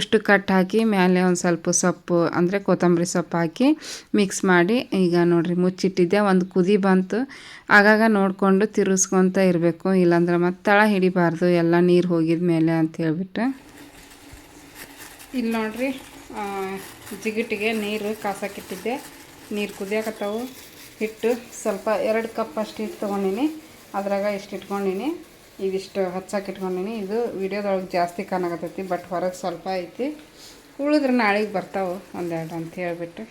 ಉಷ್ಟು ಕಟ್ ಹಾಕಿ ಮೇಲೆ ಒಂದು ಸ್ವಲ್ಪ ಸೊಪ್ಪು, ಅಂದರೆ ಕೊತ್ತಂಬರಿ ಸೊಪ್ಪು ಹಾಕಿ ಮಿಕ್ಸ್ ಮಾಡಿ ಈಗ ನೋಡಿರಿ ಮುಚ್ಚಿಟ್ಟಿದ್ದೆ. ಒಂದು ಕುದಿ ಬಂತು. ಆಗಾಗ ನೋಡಿಕೊಂಡು ತಿರುಗಿಸ್ಕೊತ ಇರಬೇಕು. ಇಲ್ಲಾಂದ್ರೆ ಮತ್ತೆ ತಳ ಹಿಡಿಬಾರ್ದು. ಎಲ್ಲ ನೀರು ಹೋಗಿದ ಮೇಲೆ ಅಂತ ಹೇಳ್ಬಿಟ್ಟು. ಇಲ್ಲಿ ನೋಡ್ರಿ ಜಿಗಿಟಿಗೆ ನೀರು ಕಾಸಕ್ಕಿಟ್ಟಿದ್ದೆ ನೀರು ಕುದಿಯಾಕತ್ತವು. ಹಿಟ್ಟು ಸ್ವಲ್ಪ ಎರಡು ಕಪ್ ಅಷ್ಟು ಹಿಟ್ಟು ತೊಗೊಂಡಿನಿ. ಅದ್ರಾಗ ಇಷ್ಟು ಇಟ್ಕೊಂಡಿನಿ. ಇದಿಷ್ಟು ಹಚ್ಚಕ್ಕೆ ಇಟ್ಕೊಂಡಿನಿ. ಇದು ವಿಡಿಯೋದೊಳಗೆ ಜಾಸ್ತಿ ಕಾಣಕತ್ತೈತಿ, ಬಟ್ ಹೊರಗೆ ಸ್ವಲ್ಪ ಐತಿ. ಉಳಿದ್ರೆ ನಾಳೆಗೆ ಬರ್ತಾವೆ ಒಂದೆರಡು ಅಂತ ಹೇಳಿಬಿಟ್ಟು.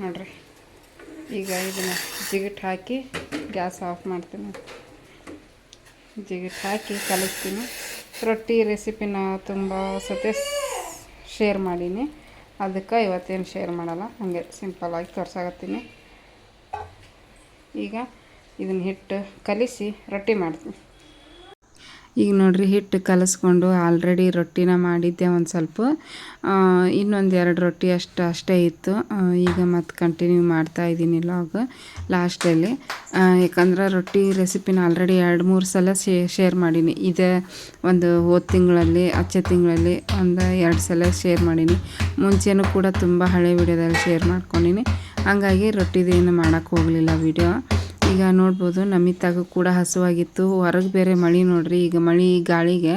ನೋಡ್ರಿ. ಈಗ ಇದನ್ನು ಜಿಗಿಟ್ ಹಾಕಿ ಗ್ಯಾಸ್ ಆಫ್ ಮಾಡ್ತೀನಿ. ಜಿಗಿಟ್ ಹಾಕಿ ಕಲಿಸ್ತೀನಿ. ರೊಟ್ಟಿ ರೆಸಿಪಿನ ತುಂಬ ಸತಿ ಶೇರ್ ಮಾಡೀನಿ. ಅದಕ್ಕೆ ಇವತ್ತೇನು ಶೇರ್ ಮಾಡಲ್ಲ. ಹಾಗೆ ಸಿಂಪಲ್ಲಾಗಿ ತೋರ್ಸಾಕತ್ತೀನಿ. ಈಗ ಇದನ್ನು ಹಿಟ್ಟು ಕಲಿಸಿ ರೊಟ್ಟಿ ಮಾಡ್ತೀನಿ. ಈಗ ನೋಡಿರಿ ಹಿಟ್ಟು ಕಲಸ್ಕೊಂಡು ಆಲ್ರೆಡಿ ರೊಟ್ಟಿನ ಮಾಡಿದ್ದೆ ಒಂದು ಸ್ವಲ್ಪ. ಇನ್ನೊಂದು ಎರಡು ರೊಟ್ಟಿ ಅಷ್ಟು ಅಷ್ಟೇ ಇತ್ತು. ಈಗ ಮತ್ತೆ ಕಂಟಿನ್ಯೂ ಮಾಡ್ತಾ ಇದ್ದೀನಿ ಲಾಗ್ ಲಾಸ್ಟಲ್ಲಿ ಯಾಕಂದ್ರೆ ರೊಟ್ಟಿ ರೆಸಿಪಿನ ಆಲ್ರೆಡಿ ಎರಡು ಮೂರು ಸಲ ಶೇರ್ ಮಾಡೀನಿ. ಇದೇ ಒಂದು ಹೋದ ತಿಂಗಳಲ್ಲಿ ಅಚ್ಚೆ ತಿಂಗಳಲ್ಲಿ ಒಂದು ಎರಡು ಸಲ ಶೇರ್ ಮಾಡೀನಿ. ಮುಂಚೆನೂ ಕೂಡ ತುಂಬ ಹಳೆ ವಿಡಿಯೋದಲ್ಲಿ ಶೇರ್ ಮಾಡ್ಕೊಂಡೀನಿ. ಹಂಗಾಗಿ ರೊಟ್ಟಿದೇನು ಮಾಡೋಕ್ಕೆ ಹೋಗಲಿಲ್ಲ ವಿಡಿಯೋ ಈಗ ನೋಡ್ಬೋದು, ನಮಿತಾಗೂ ಕೂಡ ಹಸುವಾಗಿತ್ತು. ಹೊರಗೆ ಬೇರೆ ಮಳೆ ನೋಡ್ರಿ, ಈಗ ಮಳೆ ಗಾಳಿಗೆ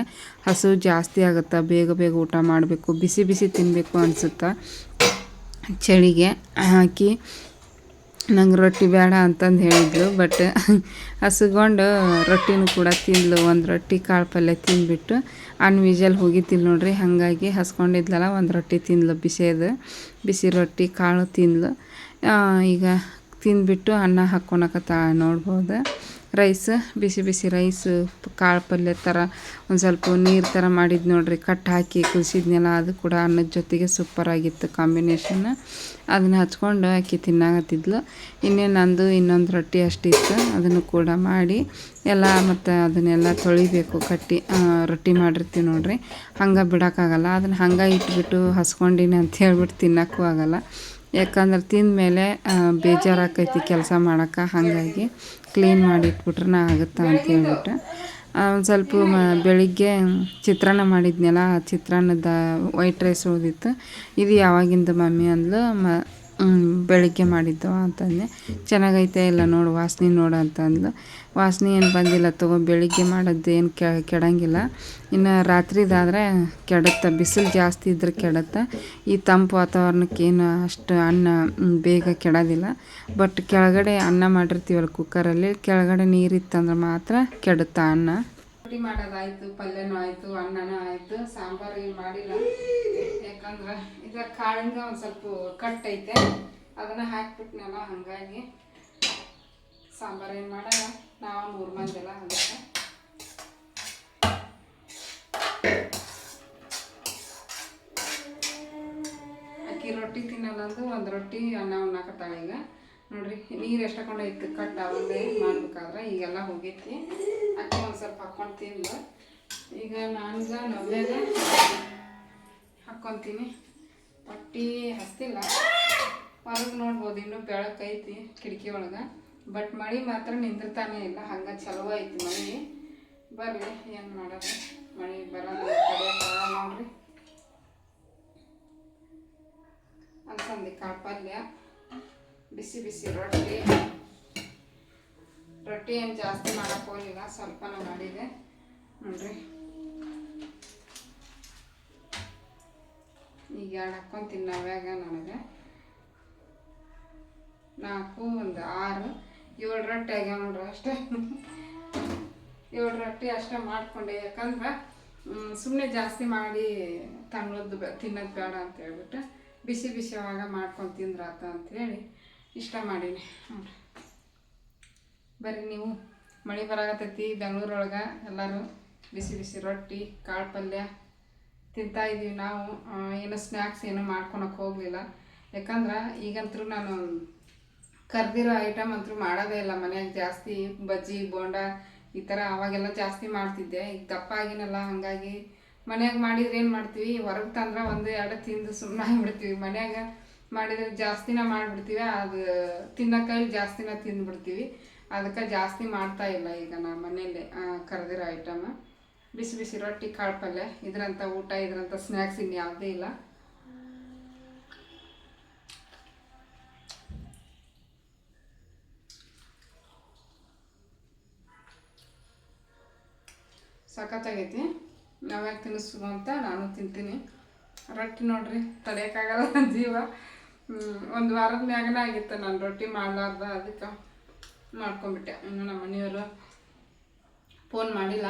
ಹಸು ಜಾಸ್ತಿ ಆಗುತ್ತೆ. ಬೇಗ ಬೇಗ ಊಟ ಮಾಡಬೇಕು, ಬಿಸಿ ಬಿಸಿ ತಿನ್ನಬೇಕು ಅನಿಸುತ್ತೆ? ಚಳಿಗೆ ಹಾಕಿ, ನಂಗೆ ರೊಟ್ಟಿ ಬೇಡ ಅಂತಂದು ಹೇಳಿದ್ಲು ಬಟ್ ಹಸುಗೊಂಡು ರೊಟ್ಟಿನೂ ಕೂಡ ತಿಂದ್ಲು. ಒಂದು ರೊಟ್ಟಿ ಕಾಳು ಪಲ್ಯ ತಿಂದ್ಬಿಟ್ಟು ಅನ್ವಿಜಲ್ ಹೋಗಿದ್ದಿಲ್ಲ ನೋಡ್ರಿ. ಹಾಗಾಗಿ ಹಸ್ಕೊಂಡಿದ್ಲಲ್ಲ, ಒಂದು ರೊಟ್ಟಿ ತಿಂದ್ಲು. ಬಿಸಿದು ಬಿಸಿ ರೊಟ್ಟಿ, ಕಾಳು ತಿಂದ್ಲು. ಈಗ ತಿಂದ್ಬಿಟ್ಟು ಅನ್ನ ಹಾಕ್ಕೊಳಕತ್ತಾ ನೋಡ್ಬೋದು. ರೈಸ್, ಬಿಸಿ ಬಿಸಿ ರೈಸ್, ಕಾಳು ಪಲ್ಯ ಥರ ಒಂದು ಸ್ವಲ್ಪ ನೀರು ಥರ ಮಾಡಿದ್ದು ನೋಡಿರಿ. ಕಟ್ ಹಾಕಿ ಕುದಿಸಿದ್ನೆಲ್ಲ, ಅದು ಕೂಡ ಅನ್ನದ ಜೊತೆಗೆ ಸೂಪರಾಗಿತ್ತು ಕಾಂಬಿನೇಷನ್ ಅದನ್ನು ಹಚ್ಕೊಂಡು ಆಕಿ ತಿನ್ನಾಕತ್ತಿದ್ಲು. ಇನ್ನೇನು ನಂದು ಇನ್ನೊಂದು ರೊಟ್ಟಿ ಅಷ್ಟಿತ್ತು. ಅದನ್ನು ಕೂಡ ಮಾಡಿ ಎಲ್ಲ ಮತ್ತು ಅದನ್ನೆಲ್ಲ ತೊಳಿಬೇಕು, ಕಟ್ಟಿ ರೊಟ್ಟಿ ಮಾಡಿರ್ತೀವಿ ನೋಡಿರಿ. ಹಂಗೆ ಬಿಡೋಕ್ಕಾಗಲ್ಲ ಅದನ್ನು ಹಂಗೆ ಇಟ್ಬಿಟ್ಟು ಹಸ್ಕೊಂಡಿನಿ ಅಂತ ಹೇಳ್ಬಿಟ್ಟು ತಿನ್ನೋಕ್ಕೂ ಆಗಲ್ಲ. ಯಾಕಂದ್ರೆ ತಿಂದಮೇಲೆ ಬೇಜಾರಾಕೈತಿ ಕೆಲಸ ಮಾಡೋಕೆ, ಹಾಗಾಗಿ ಕ್ಲೀನ್ ಮಾಡಿ ಇಟ್ಬಿಟ್ರೆ ಆಗುತ್ತೆ ಅಂತ ಹೇಳ್ಬಿಟ್ಟು ಒಂದು ಸ್ವಲ್ಪ, ಮ, ಬೆಳಿಗ್ಗೆ ಚಿತ್ರಾನ್ನ ಮಾಡಿದ್ನಲ್ಲ, ಆ ಚಿತ್ರಾನ್ನದ ವೈಟ್ ರೈಸ್ ಉಳಿದಿತ್ತು. ಇದು ಯಾವಾಗಿಂದ ಮಮ್ಮಿ ಅಂದ್ಲು, ಮ ಬೆಳಿಗ್ಗೆ ಮಾಡಿದ್ದು ಅಂತಂದೆ. ಚೆನ್ನಾಗೈತೆ ಇಲ್ಲ ನೋಡು, ವಾಸನೆ ನೋಡು ಅಂತ ಅಂದ್ಲು ವಾಸನೆ ಏನು ಬಂದಿಲ್ಲ ತಗೋ, ಬೆಳಿಗ್ಗೆ ಮಾಡೋದೇನು ಕೆಡಂಗಿಲ್ಲ. ಇನ್ನು ರಾತ್ರಿದಾದರೆ ಕೆಡುತ್ತೆ, ಬಿಸಿಲು ಜಾಸ್ತಿ ಇದ್ರೆ ಕೆಡುತ್ತೆ. ಈ ತಂಪು ವಾತಾವರಣಕ್ಕೆ ಏನು ಅಷ್ಟು ಅನ್ನ ಬೇಗ ಕೆಡೋದಿಲ್ಲ. ಬಟ್ ಕೆಳಗಡೆ ಅನ್ನ ಮಾಡಿರ್ತೀವಲ್ಲ ಕುಕ್ಕರಲ್ಲಿ ಕೆಳಗಡೆ ನೀರಿತ್ತಂದ್ರೆ ಮಾತ್ರ ಕೆಡುತ್ತೆ ಅನ್ನ. ರೊಟ್ಟಿ ಮಾಡೋದಾಯ್ತು, ಪಲ್ಯನೂ ಆಯಿತು, ಅನ್ನನೂ ಆಯಿತು, ಸಾಂಬಾರು ಏನು ಮಾಡಿಲ್ಲ. ಯಾಕಂದ್ರೆ ಇದ್ರ ಕಾಳಿಂದ ಒಂದು ಸ್ವಲ್ಪ ಕಟ್ ಐತೆ ಅದನ್ನು ಹಾಕ್ಬಿಟ್ನಲ್ಲ, ಹಂಗಾಗಿ ಸಾಂಬಾರು ಏನು ಮಾಡಲ್ಲ. ನಾವು ಮೂರು ಮಂದಿ ಎಲ್ಲ ಅದಕ್ಕೆ ಅಕ್ಕಿ ರೊಟ್ಟಿ ತಿನ್ನಲ್ಲ ಒಂದು ರೊಟ್ಟಿ ಅನ್ನ ಉಣ್ಣಾಕತ್ತಾಳ ಈಗ. ನೋಡ್ರಿ, ನೀರು ಎಷ್ಟು ಹಾಕೊಂಡೈತಿ ಕಟ್ ಅವಾಗಲೇ ಮಾಡ್ಬೇಕಾದ್ರೆ ಈಗೆಲ್ಲ ಹೋಗೈತಿ. ಅಕ್ಕಿ ಒಂದು ಸ್ವಲ್ಪ ಹಾಕ್ಕೊಂಡು ತಿಂದು ಈಗ ನಾನು ನವ್ಯಾಗ ಹಾಕ್ಕೊತೀನಿ ಹೊಟ್ಟಿ ಹಸ್ತಿಲ್ಲ ಹೊರಗೆ ನೋಡ್ಬೋದು, ಇನ್ನೂ ಬೆಳಕೈತಿ ಕಿಟಕಿ ಒಳಗೆ. ಬಟ್ ಮಳೆ ಮಾತ್ರ ನಿಂದಿರ್ತಾನೆ ಇಲ್ಲ, ಹಂಗೆ ಚಲೋ ಐತಿ ಮಳೆ. ಬರ್ರಿ, ಏನು ಮಾಡೋದು? ಮಳೆ ಬರೋದು ನೋಡ್ರಿ. ಅಲ್ಸಂದಿ ಕಾಳು ಪಲ್ಯ ಬಿಸಿ ಬಿಸಿ ರೊಟ್ಟಿ. ರೊಟ್ಟಿ ಏನು ಜಾಸ್ತಿ ಮಾಡೋಕ್ಕೆ ಹೋಗಿಲ್ಲ, ಸ್ವಲ್ಪನ ಮಾಡಿದೆ. ನೋಡ್ರಿ. ಈಗ ಎರಡು ಹಾಕ್ಕೊಂತೀನಿ ನಾವ್ಯಾಗ ನನಗೆ. ನಾಲ್ಕು, ಒಂದು ಆರು. ಏಳು ರೊಟ್ಟಿ ಆಗ್ಯಾವ ನೋಡ್ರಿ ಅಷ್ಟೇ. ಏಳು ರೊಟ್ಟಿ ಅಷ್ಟೇ ಮಾಡಿಕೊಂಡೆ. ಯಾಕಂದ್ರೆ ಸುಮ್ಮನೆ ಜಾಸ್ತಿ ಮಾಡಿ ತಂಗ್ಳದ್ದು ತಿನ್ನೋದು ಬೇಡ ಅಂತ ಹೇಳ್ಬಿಟ್ಟು ಬಿಸಿ ಬಿಸಿ ಅವಾಗ ಮಾಡ್ಕೊಂಡು ತಿಂದ್ರಾತ ಅಂಥೇಳಿ ಇಷ್ಟ ಮಾಡೀನಿ. ಬರ್ರಿ ನೀವು. ಮಳೆ ಬರಾಗತ್ತೈತಿ ಬೆಂಗಳೂರೊಳಗೆ ಎಲ್ಲರೂ. ಬಿಸಿ ಬಿಸಿ ರೊಟ್ಟಿ, ಕಾಳು ಪಲ್ಯ ತಿಂತಾ ಇದ್ದೀವಿ ನಾವು. ಏನು ಸ್ನ್ಯಾಕ್ಸ್ ಏನು ಮಾಡ್ಕೊಳಕ್ಕೆ ಹೋಗಲಿಲ್ಲ. ಯಾಕಂದ್ರೆ ಈಗಂತೂ ನಾನು ಕರೆದಿರೋ ಐಟಮ್ ಅಂತೂ ಮಾಡೋದೇ ಇಲ್ಲ. ಮನ್ಯಾಗ ಜಾಸ್ತಿ ಬಜ್ಜಿ, ಬೋಂಡ ಈ ಥರ ಅವಾಗೆಲ್ಲ ಜಾಸ್ತಿ ಮಾಡ್ತಿದ್ದೆ. ಈಗ ದಪ್ಪ ಆಗಿನಲ್ಲ, ಹಾಗಾಗಿ ಮನ್ಯಾಗ ಮಾಡಿದ್ರೆ ಏನು ಮಾಡ್ತೀವಿ? ಹೊರಗೆ ತಂದ್ರೆ ಒಂದು ಎರಡು ತಿಂದು ಸುಮ್ಮನೆ ಬಿಡ್ತೀವಿ ಮನ್ಯಾಗ ಮಾಡಿದ್ರೆ ಜಾಸ್ತಿನ ಮಾಡಿಬಿಡ್ತೀವಿ, ಅದು ತಿನ್ನೋ ಕೈಲಿ ಜಾಸ್ತಿನ ತಿಂದ್ಬಿಡ್ತೀವಿ. ಅದಕ್ಕೆ ಜಾಸ್ತಿ ಮಾಡ್ತಾ ಇಲ್ಲ ಈಗ ನಾ ಮನೇಲಿ ಕರೆದಿರೋ ಐಟಮ್ ಬಿಸಿ ಬಿಸಿ ರೊಟ್ಟಿ ಕಾಳು ಪಲ್ಯ ಇದರಂಥ ಊಟ ಇದರಂಥ ಸ್ನ್ಯಾಕ್ಸ್ ಇನ್ನು ಯಾವುದೇ ಇಲ್ಲ. ಸಖತ್ತಾಗೈತಿ. ನಾವ್ಯಾಕೆ ತಿನ್ನಿಸ್ಬೇಕು ಅಂತ ನಾನು ತಿಂತೀನಿ. ರೊಟ್ಟಿ ನೋಡ್ರಿ ತಡೆಯೋಕ್ಕಾಗಲ್ಲ ಜೀವ. ಒಂದು ವಾರದ ಮ್ಯಾಗನ ಆಗಿತ್ತು, ನಾನು ರೊಟ್ಟಿ ಮಾಡಲಾರ್ದ, ಅದಕ್ಕೆ ಮಾಡ್ಕೊಂಬಿಟ್ಟೆ. ಇನ್ನು ನಮ್ಮ ಮನೆಯವರು ಫೋನ್ ಮಾಡಿಲ್ಲ.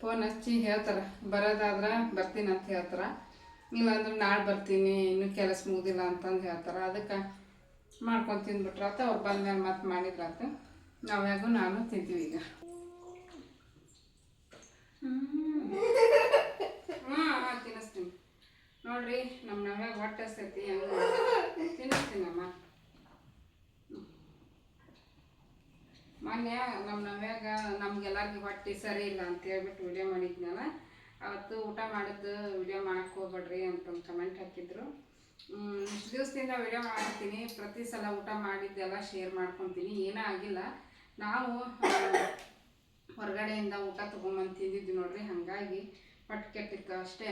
ಫೋನ್ ಹಚ್ಚಿ ಹೇಳ್ತಾರೆ, ಬರೋದಾದ್ರೆ ಬರ್ತೀನಿ ಅಂತ ಹೇಳ್ತಾರೆ. ಇಲ್ಲಾಂದ್ರೆ ನಾಳೆ ಬರ್ತೀನಿ, ಇನ್ನೂ ಕೆಲಸ ಮುಗಿದಿಲ್ಲ ಅಂತಂದು ಹೇಳ್ತಾರೆ. ಅದಕ್ಕೆ ಮಾಡ್ಕೊಂಡು ತಿಂದ್ಬಿಟ್ರಾತ ಅವ್ರು ಬಂದ್ಮೇಲೆ ಮತ್ತೆ ಮಾಡಿದ್ರಾತ ನಾವ್ಯಾಗೂ ನಾನು ತಿಂತೀವಿ ಈಗ. ಹಾಂ ತಿನ್ನಿಸ್ತೀನಿ ನೋಡ್ರಿ ನಮ್ಮ ನವ್ಯಾಗ ಹೊಟ್ಟೆ ಸತಿ ತಿನ್ನಿಸ್ತೀನಮ್ಮ ಮೊನ್ನೆ ನಮ್ಮ ನವ್ಯಾಗ ನಮಗೆಲ್ಲರಿಗೂ ಹೊಟ್ಟೆ ಸರಿ ಇಲ್ಲ ಅಂತ ಹೇಳ್ಬಿಟ್ಟು ವಿಡಿಯೋ ಮಾಡಿದ್ನಲ್ಲ, ಅವತ್ತು ಊಟ ಮಾಡಿದ್ದು ವಿಡಿಯೋ ಮಾಡಕ್ಕೆ ಹೋಗ್ಬೇಡ್ರಿ ಅಂತಂದು ಕಮೆಂಟ್ ಹಾಕಿದ್ರು. ಇಷ್ಟು ದಿವಸದಿಂದ ವಿಡಿಯೋ ಮಾಡ್ತೀನಿ, ಪ್ರತಿ ಸಲ ಊಟ ಮಾಡಿದ್ದೆಲ್ಲ ಶೇರ್ ಮಾಡ್ಕೊತೀನಿ, ಏನೂ ಆಗಿಲ್ಲ. ನಾವು ಹೊರಗಡೆಯಿಂದ ಊಟ ತೊಗೊಂಬಂದು ತಿಂದಿದ್ವಿ ನೋಡ್ರಿ, ಹಾಗಾಗಿ ಹೊಟ್ಟೆ ಕೆಟ್ಟಿತ್ತು ಅಷ್ಟೇ.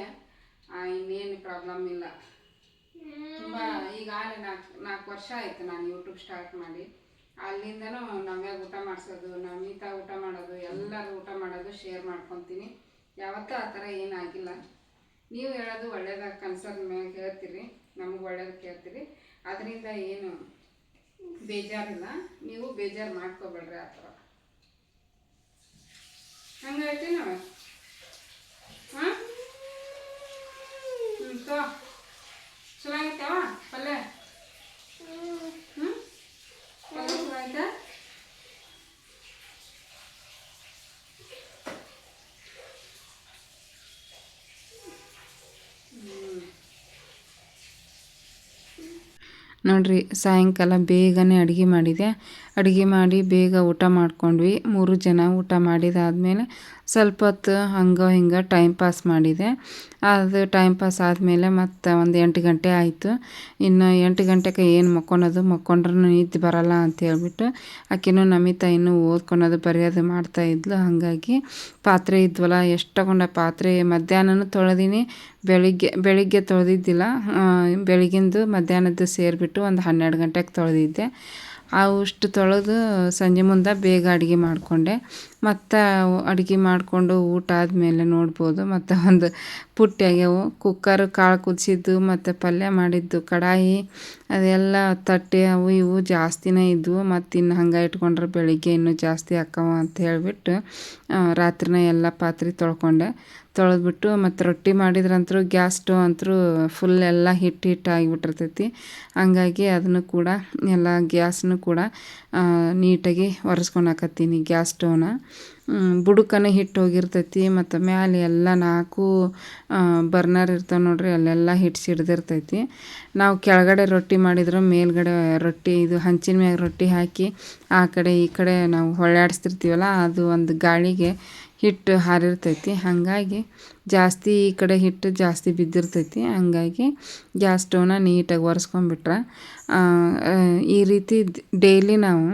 ಇನ್ನೇನು ಪ್ರಾಬ್ಲಮ್ ಇಲ್ಲ. ತುಂಬ ಈಗಾಗಲೇ ನಾಲ್ಕು ನಾಲ್ಕು ವರ್ಷ ಆಯಿತು ನಾನು ಯೂಟ್ಯೂಬ್ ಸ್ಟಾರ್ಟ್ ಮಾಡಿ. ಅಲ್ಲಿಂದನೂ ನಮ್ಯಾಗ ಊಟ ಮಾಡಿಸೋದು ನಮಿತಾ ಊಟ ಮಾಡೋದು, ಎಲ್ಲರೂ ಊಟ ಮಾಡೋದು ಶೇರ್ ಮಾಡ್ಕೊತೀನಿ. ಯಾವತ್ತೂ ಆ ಥರ ಏನಾಗಿಲ್ಲ ನೀವು ಹೇಳೋದು ಒಳ್ಳೇದಾಗ ಕನ್ಸರ್ ಮ್ಯಾಗ ಹೇಳ್ತೀರಿ, ನಮಗೆ ಒಳ್ಳೇದು ಕೇಳ್ತೀರಿ. ಅದರಿಂದ ಏನು ಬೇಜಾರಿಲ್ಲ, ನೀವು ಬೇಜಾರು ಮಾಡ್ಕೋಬೇಡ್ರಿ ಆ ಥರ. ಹಂಗಾಯ್ತು ಹಾಂ ಹ್ಞೂ ತೋ ಚಲೋ ಆಗೈತವ ಪಲ್ಯ ಹ್ಞೂ ಪಲ್ಯ ಚಲೋ ಆಯ್ತಾ ನೋಡ್ರಿ ಸಾಯಂಕಾಲ ಬೇಗನೆ ಅಡುಗೆ ಮಾಡಿದೆ. ಅಡುಗೆ ಮಾಡಿ ಬೇಗ ಊಟ ಮಾಡ್ಕೊಂಡ್ವಿ. ಮೂರು ಜನ ಊಟ ಮಾಡಿದಾದಮೇಲೆ ಸ್ವಲ್ಪ ಹೊತ್ತು ಹಂಗೆ ಹಿಂಗೆ ಟೈಮ್ ಪಾಸ್ ಮಾಡಿದೆ. ಅದು ಟೈಮ್ ಪಾಸ್ ಆದಮೇಲೆ ಮತ್ತು ಒಂದು ಎಂಟು ಗಂಟೆ ಆಯಿತು. ಇನ್ನು ಎಂಟು ಗಂಟೆಗೆ ಏನು ಮಕ್ಕೊಳೋದು ಮಕ್ಕೊಂಡ್ರೂ ನಿದ್ದೆ ಬರಲ್ಲ ಅಂತ ಹೇಳ್ಬಿಟ್ಟು ಆಕೆನೂ ನಮಿತಾ ಇನ್ನೂ ಓದ್ಕೊಳೋದು ಬರೆಯೋದು ಮಾಡ್ತಾ ಇದ್ಲು. ಹಾಗಾಗಿ ಪಾತ್ರೆ ಇದ್ವಲ್ಲ, ಎಷ್ಟು ತಗೊಂಡ ಪಾತ್ರೆ. ಮಧ್ಯಾಹ್ನನೂ ತೊಳೆದೀನಿ, ಬೆಳಿಗ್ಗೆ ಬೆಳಿಗ್ಗೆ ತೊಳೆದಿದ್ದಿಲ್ಲ. ಬೆಳಗಿಂದು ಮಧ್ಯಾಹ್ನದ್ದು ಸೇರಿಬಿಟ್ಟು ಒಂದು ಹನ್ನೆರಡು ಗಂಟೆಗೆ ತೊಳೆದಿದ್ದೆ. ಅಷ್ಟು ತೊಳೆದು ಸಂಜೆ ಮುಂದೆ ಬೇಗ ಅಡುಗೆ ಮಾಡಿಕೊಂಡೆ. ಮತ್ತು ಅಡುಗೆ ಮಾಡಿಕೊಂಡು ಊಟ ಆದಮೇಲೆ ನೋಡ್ಬೋದು. ಮತ್ತು ಒಂದು ಪುಟ್ಟಿ ಆಗ್ಯಾವು. ಕುಕ್ಕರ್ ಕಾಳು ಕುದಿಸಿದ್ದು, ಮತ್ತು ಪಲ್ಯ ಮಾಡಿದ್ದು, ಕಡಾಯಿ, ಅದೆಲ್ಲ ತಟ್ಟೆ ಅವು ಇವು ಜಾಸ್ತಿನೇ ಇದ್ವು. ಮತ್ತು ಇನ್ನು ಹಂಗೆ ಇಟ್ಕೊಂಡ್ರೆ ಬೆಳಿಗ್ಗೆ ಇನ್ನೂ ಜಾಸ್ತಿ ಹಾಕವ ಅಂತ ಹೇಳಿಬಿಟ್ಟು ರಾತ್ರಿನ ಎಲ್ಲ ಪಾತ್ರೆ ತೊಳ್ಕೊಂಡೆ. ತೊಳೆದ್ಬಿಟ್ಟು ಮತ್ತು ರೊಟ್ಟಿ ಮಾಡಿದ್ರಂತೂ ಗ್ಯಾಸ್ ಸ್ಟವ್ ಅಂತೂ ಫುಲ್ ಎಲ್ಲ ಹಿಟ್ಟು ಹಿಟ್ ಆಗಿಬಿಟ್ಟಿರ್ತೈತಿ. ಹಂಗಾಗಿ ಅದನ್ನು ಕೂಡ, ಎಲ್ಲ ಗ್ಯಾಸ್ನು ಕೂಡ ನೀಟಾಗಿ ಒರೆಸ್ಕೊಳಕತ್ತೀನಿ ಗ್ಯಾಸ್ ಸ್ಟವ್ನ. ಬುಡಕನೇ ಹಿಟ್ಟು ಹೋಗಿರ್ತೈತಿ ಮತ್ತು ಮ್ಯಾಲೆ ಎಲ್ಲ ನಾಲ್ಕು ಬರ್ನರ್ ಇರ್ತಾವೆ ನೋಡ್ರಿ ಅಲ್ಲೆಲ್ಲ ಹಿಟ್ಟು ಸಿಡ್ದಿರ್ತೈತಿ ನಾವು ಕೆಳಗಡೆ ರೊಟ್ಟಿ ಮಾಡಿದ್ರೆ ಮೇಲ್ಗಡೆ ರೊಟ್ಟಿ ಇದು ಹಂಚಿನ ಮ್ಯಾಗ ರೊಟ್ಟಿ ಹಾಕಿ ಆ ಕಡೆ ಈ ಕಡೆ ನಾವು ಹೊಳ್ಳಾಡಿಸ್ತಿರ್ತೀವಲ್ಲ ಅದು ಒಂದು ಗಾಳಿಗೆ ಹಿಟ್ಟು ಹಾರಿರ್ತೈತಿ. ಹಾಗಾಗಿ ಜಾಸ್ತಿ ಈ ಕಡೆ ಹಿಟ್ಟು ಜಾಸ್ತಿ ಬಿದ್ದಿರ್ತೈತಿ. ಹಂಗಾಗಿ ಗ್ಯಾಸ್ ಸ್ಟವ್ನ ನೀಟಾಗಿ ಆ, ಈ ರೀತಿ ಡೈಲಿ ನಾವು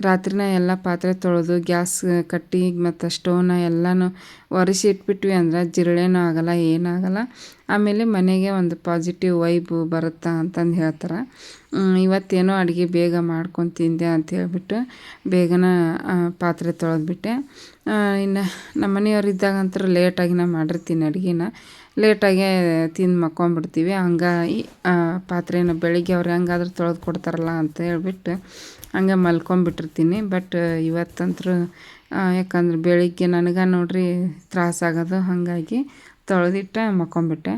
ರಾತ್ರಿನ ಎಲ್ಲ ಪಾತ್ರೆ ತೊಳೆದು, ಗ್ಯಾಸ್, ಕಟ್ಟಿ ಮತ್ತು ಸ್ಟೋವ್ನ ಎಲ್ಲನೂ ಒರೆಸಿ ಇಟ್ಬಿಟ್ವಿ ಅಂದ್ರೆ ಜಿರಳೆನೂ ಆಗಲ್ಲ ಏನಾಗಲ್ಲ ಆಮೇಲೆ ಮನೆಗೆ ಒಂದು ಪಾಸಿಟಿವ್ ವೈಬು ಬರುತ್ತಾ ಅಂತಂದು ಹೇಳ್ತಾರೆ. ಇವತ್ತೇನೋ ಅಡುಗೆ ಬೇಗ ಮಾಡ್ಕೊಂಡು ತಿಂದೆ ಅಂತ ಹೇಳ್ಬಿಟ್ಟು ಬೇಗನ ಪಾತ್ರೆ ತೊಳೆದ್ಬಿಟ್ಟೆ. ಇನ್ನು ನಮ್ಮ ಮನೆಯವ್ರು ಇದ್ದಾಗಂತೂ ಲೇಟಾಗಿ ನಾ ಮಾಡಿರ್ತೀನಿ ಅಡುಗೆನ. ಲೇಟಾಗೆ ತಿಂದು ಮಕ್ಕೊಂಬಿಡ್ತೀವಿ. ಹಂಗಾಗಿ ಪಾತ್ರೆನ ಬೆಳಿಗ್ಗೆ ಅವ್ರು ಹೆಂಗಾದ್ರೂ ತೊಳೆದು ಕೊಡ್ತಾರಲ್ಲ ಅಂತ ಹೇಳ್ಬಿಟ್ಟು ಹಂಗೆ ಮಲ್ಕೊಂಬಿಟ್ಟಿರ್ತೀನಿ. ಬಟ್ ಇವತ್ತಂತೂ ಯಾಕಂದ್ರೆ ಬೆಳಿಗ್ಗೆ ನನಗೆ ನೋಡ್ರಿ ತ್ರಾಸಾಗೋದು ಹಾಗಾಗಿ ತೊಳೆದಿಟ್ಟೆ ಮಲ್ಕೊಂಬಿಟ್ಟೆ.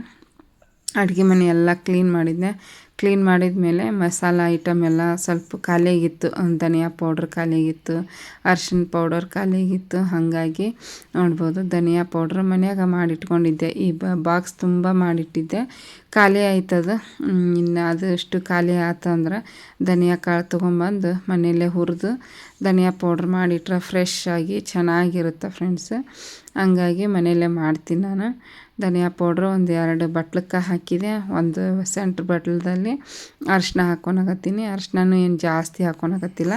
ಅಡುಗೆ ಮನೆ ಎಲ್ಲ ಕ್ಲೀನ್ ಮಾಡಿದ್ದೆ. ಕ್ಲೀನ್ ಮಾಡಿದ ಮೇಲೆ ಮಸಾಲ ಐಟಮ್ ಎಲ್ಲ ಸ್ವಲ್ಪ ಖಾಲಿಯಾಗಿತ್ತು. ಧನಿಯಾ ಪೌಡ್ರ್ ಖಾಲಿಯಾಗಿತ್ತು ಅರ್ಶಿನ ಪೌಡರ್ ಖಾಲಿಯಾಗಿತ್ತು. ಹಾಗಾಗಿ ನೋಡ್ಬೋದು ಧನಿಯಾ ಪೌಡ್ರ್ ಮನೆಯಾಗ ಮಾಡಿಟ್ಕೊಂಡಿದ್ದೆ. ಈ ಬಾಕ್ಸ್ ತುಂಬ ಮಾಡಿಟ್ಟಿದ್ದೆ. ಖಾಲಿ ಆಯ್ತದ ಇನ್ನು ಅದಷ್ಟು ಖಾಲಿ ಆತಂದ್ರೆ ಧನಿಯಾ ಕಾಳು ತೊಗೊಂಬಂದು ಮನೆಯಲ್ಲೇ ಹುರಿದು ಧನಿಯಾ ಪೌಡ್ರ್ ಮಾಡಿಟ್ರೆ ಫ್ರೆಶ್ ಆಗಿ ಚೆನ್ನಾಗಿರುತ್ತೆ ಫ್ರೆಂಡ್ಸ್ ಹಂಗಾಗಿ ಮನೆಯಲ್ಲೇ ಮಾಡ್ತೀನಿ ನಾನು. ಧನಿಯಾ ಪೌಡ್ರ್ ಒಂದು ಎರಡು ಬಟ್ಲಕ್ಕೆ ಹಾಕಿದೆ, ಒಂದು ಸೆಂಟ್ರ್ ಬಟ್ಲದಲ್ಲಿ ಅರಿಶಿನ ಹಾಕ್ಕೊಳಕತ್ತೀನಿ ಅರಿಶಿನೂ ಏನು ಜಾಸ್ತಿ ಹಾಕ್ಕೊಳಕತ್ತಿಲ್ಲ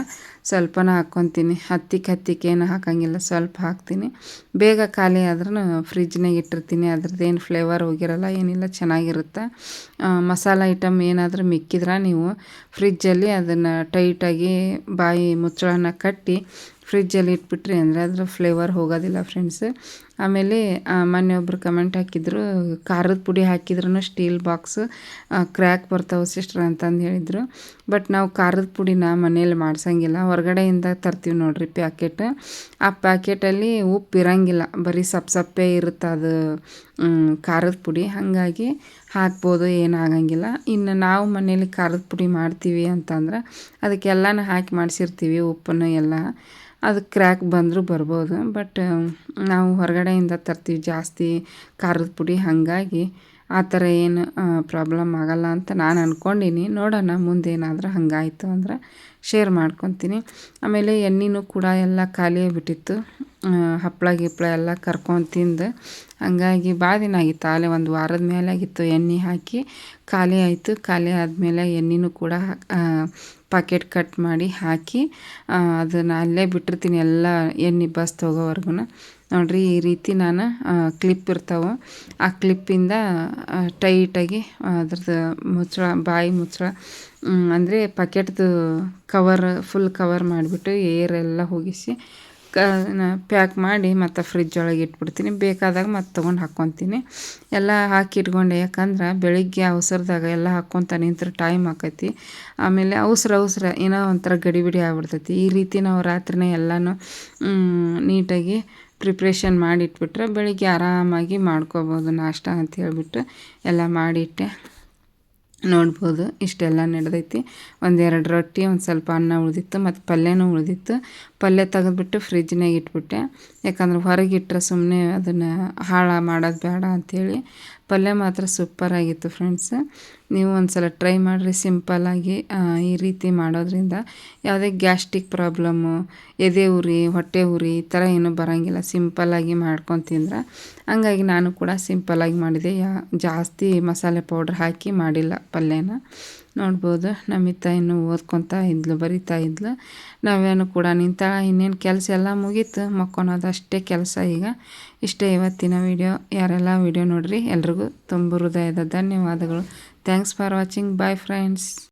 ಸ್ವಲ್ಪನ ಹಾಕ್ಕೊತೀನಿ ಹತ್ತಿಕ್ಕೆ ಹತ್ತಿಕ್ಕೆ ಏನು ಹಾಕಂಗಿಲ್ಲ, ಸ್ವಲ್ಪ ಹಾಕ್ತೀನಿ. ಬೇಗ ಖಾಲಿ ಆದ್ರೂ ಫ್ರಿಜ್ನಾಗ ಇಟ್ಟಿರ್ತೀನಿ. ಅದ್ರದ್ದೇನು ಫ್ಲೇವರ್ ಹೋಗಿರಲ್ಲ, ಏನಿಲ್ಲ, ಚೆನ್ನಾಗಿರುತ್ತೆ. ಮಸಾಲೆ ಐಟಮ್ ಏನಾದರೂ ಮಿಕ್ಕಿದ್ರೆ ನೀವು ಫ್ರಿಜ್ಜಲ್ಲಿ ಅದನ್ನು ಟೈಟಾಗಿ ಬಾಯಿ ಮುಚ್ಚಳನ ಕಟ್ಟಿ ಫ್ರಿಜ್ಜಲ್ಲಿ ಇಟ್ಬಿಟ್ರಿ ಅಂದರೆ ಅದರ ಫ್ಲೇವರ್ ಹೋಗೋದಿಲ್ಲ ಫ್ರೆಂಡ್ಸ್ ಆಮೇಲೆ ಮೊನ್ನೆ ಒಬ್ರು ಕಮೆಂಟ್ ಹಾಕಿದ್ರು, ಖಾರದ ಪುಡಿ ಹಾಕಿದ್ರೂ ಸ್ಟೀಲ್ ಬಾಕ್ಸ್ ಕ್ರ್ಯಾಕ್ ಬರ್ತಾವೆ ಸಿಸ್ಟರ್ ಅಂತಂದು ಹೇಳಿದರು. ಬಟ್ ನಾವು ಖಾರದ ಪುಡಿನ ಮನೇಲಿ ಮಾಡ್ಸಂಗಿಲ್ಲ. ಹೊರಗಡೆಯಿಂದ ತರ್ತೀವಿ ನೋಡ್ರಿ ಪ್ಯಾಕೆಟ್ ಆ ಪ್ಯಾಕೆಟಲ್ಲಿ ಉಪ್ಪು ಇರಂಗಿಲ್ಲ. ಬರೀ ಸಪ್ ಸಪ್ಪೆ ಇರುತ್ತೆ ಅದು ಖಾರದ ಪುಡಿ. ಹಾಗಾಗಿ ಹಾಕ್ಬೋದು ಏನಾಗಂಗಿಲ್ಲ ಇನ್ನು ನಾವು ಮನೇಲಿ ಖಾರದ ಪುಡಿ ಮಾಡ್ತೀವಿ ಅಂತಂದ್ರೆ ಅದಕ್ಕೆಲ್ಲನೂ ಹಾಕಿ ಮಾಡಿಸಿರ್ತೀವಿ ಉಪ್ಪನ್ನು ಎಲ್ಲ. ಅದು ಕ್ರ್ಯಾಕ್ ಬಂದರೂ ಬರ್ಬೋದು ಬಟ್ ನಾವು ಹೊರಗಡೆಯಿಂದ ತರ್ತೀವಿ ಜಾಸ್ತಿ ಖಾರದ ಪುಡಿ. ಹಾಗಾಗಿ ಆ ಥರ ಏನು ಪ್ರಾಬ್ಲಮ್ ಆಗಲ್ಲ ಅಂತ ನಾನು ಅಂದ್ಕೊಂಡಿನಿ ನೋಡೋಣ, ಮುಂದೇನಾದರೂ ಹಂಗಾಯಿತು ಅಂದ್ರೆ ಶೇರ್ ಮಾಡ್ಕೊತೀನಿ. ಆಮೇಲೆ ಎಣ್ಣೆನೂ ಕೂಡ ಎಲ್ಲ ಖಾಲಿಯೇ ಬಿಟ್ಟಿತ್ತು. ಹಪ್ಪಳ ಗಿಪ್ಪಳ ಎಲ್ಲ ಕರ್ಕೊಂಡು ತಿಂದು, ಹಂಗಾಗಿ ಭಾಳ ದಿನ ಆಗಿತ್ತು. ಆಲೆ ಒಂದು ವಾರದ ಮೇಲೆ ಆಗಿತ್ತು ಎಣ್ಣೆ ಹಾಕಿ, ಖಾಲಿ ಆಯಿತು. ಖಾಲಿ ಆದಮೇಲೆ ಎಣ್ಣೆನೂ ಕೂಡ ಪಾಕೆಟ್ ಕಟ್ ಮಾಡಿ ಹಾಕಿ ಅದನ್ನು ಅಲ್ಲೇ ಬಿಟ್ಟಿರ್ತೀನಿ ಎಲ್ಲ ಎಣ್ಣೆ ಬಸ್ ಹೋಗೋವರೆಗೂ ನೋಡಿರಿ ಈ ರೀತಿ ನಾನು ಕ್ಲಿಪ್ ಇರ್ತಾವೆ. ಆ ಕ್ಲಿಪ್ಪಿಂದ ಟೈಟಾಗಿ ಅದ್ರದ್ದು ಮುಚ್ಚಳ, ಬಾಯಿ ಮುಚ್ಚಳ ಅಂದರೆ ಪಾಕೆಟ್ದು ಕವರ್ ಫುಲ್ ಕವರ್ ಮಾಡಿಬಿಟ್ಟು ಏರೆಲ್ಲ ಹೋಗಿಸಿ, ಕ ಪ್ಯಾಕ್ ಮಾಡಿ ಮತ್ತು ಫ್ರಿಜ್ ಒಳಗೆ ಇಟ್ಬಿಡ್ತೀನಿ. ಬೇಕಾದಾಗ ಮತ್ತೆ ತೊಗೊಂಡು ಹಾಕ್ಕೊತೀನಿ ಎಲ್ಲ ಹಾಕಿ ಇಟ್ಕೊಂಡೆ. ಯಾಕಂದ್ರೆ ಬೆಳಿಗ್ಗೆ ಅವಸರದಾಗ ಎಲ್ಲ ಹಾಕ್ಕೊತ ನಿಂತ್ರ ಟೈಮ್ ಆಕೈತಿ. ಆಮೇಲೆ ಅವಸರ ಅವಸರ ಏನೋ ಒಂಥರ ಗಡಿಬಿಡಿ ಆಗ್ಬಿಡ್ತೈತಿ. ಈ ರೀತಿ ನಾವು ರಾತ್ರಿನೇ ಎಲ್ಲನೂ ನೀಟಾಗಿ ಪ್ರಿಪ್ರೇಷನ್ ಮಾಡಿಟ್ಬಿಟ್ರೆ ಬೆಳಿಗ್ಗೆ ಆರಾಮಾಗಿ ಮಾಡ್ಕೋಬೋದು, ನಾಷ್ಟ ಅಂತ ಹೇಳಿಬಿಟ್ಟು ಎಲ್ಲ ಮಾಡಿಟ್ಟೆ. ನೋಡ್ಬೋದು, ಇಷ್ಟೆಲ್ಲ ನಡೆದೈತಿ. ಒಂದೆರಡು ರೊಟ್ಟಿ, ಒಂದು ಸ್ವಲ್ಪ ಅನ್ನ ಉಳಿದಿತ್ತು ಮತ್ತು ಪಲ್ಯನೂ ಉಳಿದಿತ್ತು. ಪಲ್ಯ ತೆಗೆದ್ಬಿಟ್ಟು ಫ್ರಿಜ್ನಾಗ ಇಟ್ಬಿಟ್ಟೆ. ಯಾಕಂದ್ರೆ ಹೊರಗಿಟ್ರೆ ಸುಮ್ಮನೆ ಅದನ್ನು ಹಾಳು ಮಾಡೋದು ಬೇಡ ಅಂಥೇಳಿ ಪಲ್ಯ ಮಾತ್ರ ಸೂಪರಾಗಿತ್ತು ಫ್ರೆಂಡ್ಸ್ ನೀವು ಒಂದು ಸಲ ಟ್ರೈ ಮಾಡಿರಿ ಸಿಂಪಲ್ಲಾಗಿ ಈ ರೀತಿ ಮಾಡೋದ್ರಿಂದ ಯಾವುದೇ ಗ್ಯಾಸ್ಟ್ರಿಕ್ ಪ್ರಾಬ್ಲಮ್ಮು ಎದೆ ಉರಿ, ಹೊಟ್ಟೆ ಉರಿ, ಈ ಥರ ಏನೂ ಬರೋಂಗಿಲ್ಲ. ಸಿಂಪಲ್ಲಾಗಿ ಮಾಡ್ಕೊಂಡು ತಿಂದ್ರೆ, ಹಂಗಾಗಿ ನಾನು ಕೂಡ ಸಿಂಪಲ್ಲಾಗಿ ಮಾಡಿದೆ. ಯಾ, ಜಾಸ್ತಿ ಮಸಾಲೆ ಪೌಡ್ರ್ ಹಾಕಿ ಮಾಡಿಲ್ಲ ಪಲ್ಯನ. ನೋಡ್ಬೋದು. ನಮಿತ ಇನ್ನೂ ಓದ್ಕೊತಾ ಇದ್ಲು, ಬರಿತಾ ಇದ್ಲು. ನಾವೇನು ಕೂಡ ನಿಂತ ಇನ್ನೇನು ಕೆಲಸ ಎಲ್ಲ ಮುಗೀತು. ಮಕ್ಕೊಳೋದು ಅಷ್ಟೇ ಕೆಲಸ ಈಗ. ಇಷ್ಟೇ ಇವತ್ತಿನ ವಿಡಿಯೋ. ಯಾರೆಲ್ಲ ವಿಡಿಯೋ ನೋಡ್ರಿ ಎಲ್ರಿಗೂ ತುಂಬ ಹೃದಯದ ಧನ್ಯವಾದಗಳು. Thanks for watching. Bye friends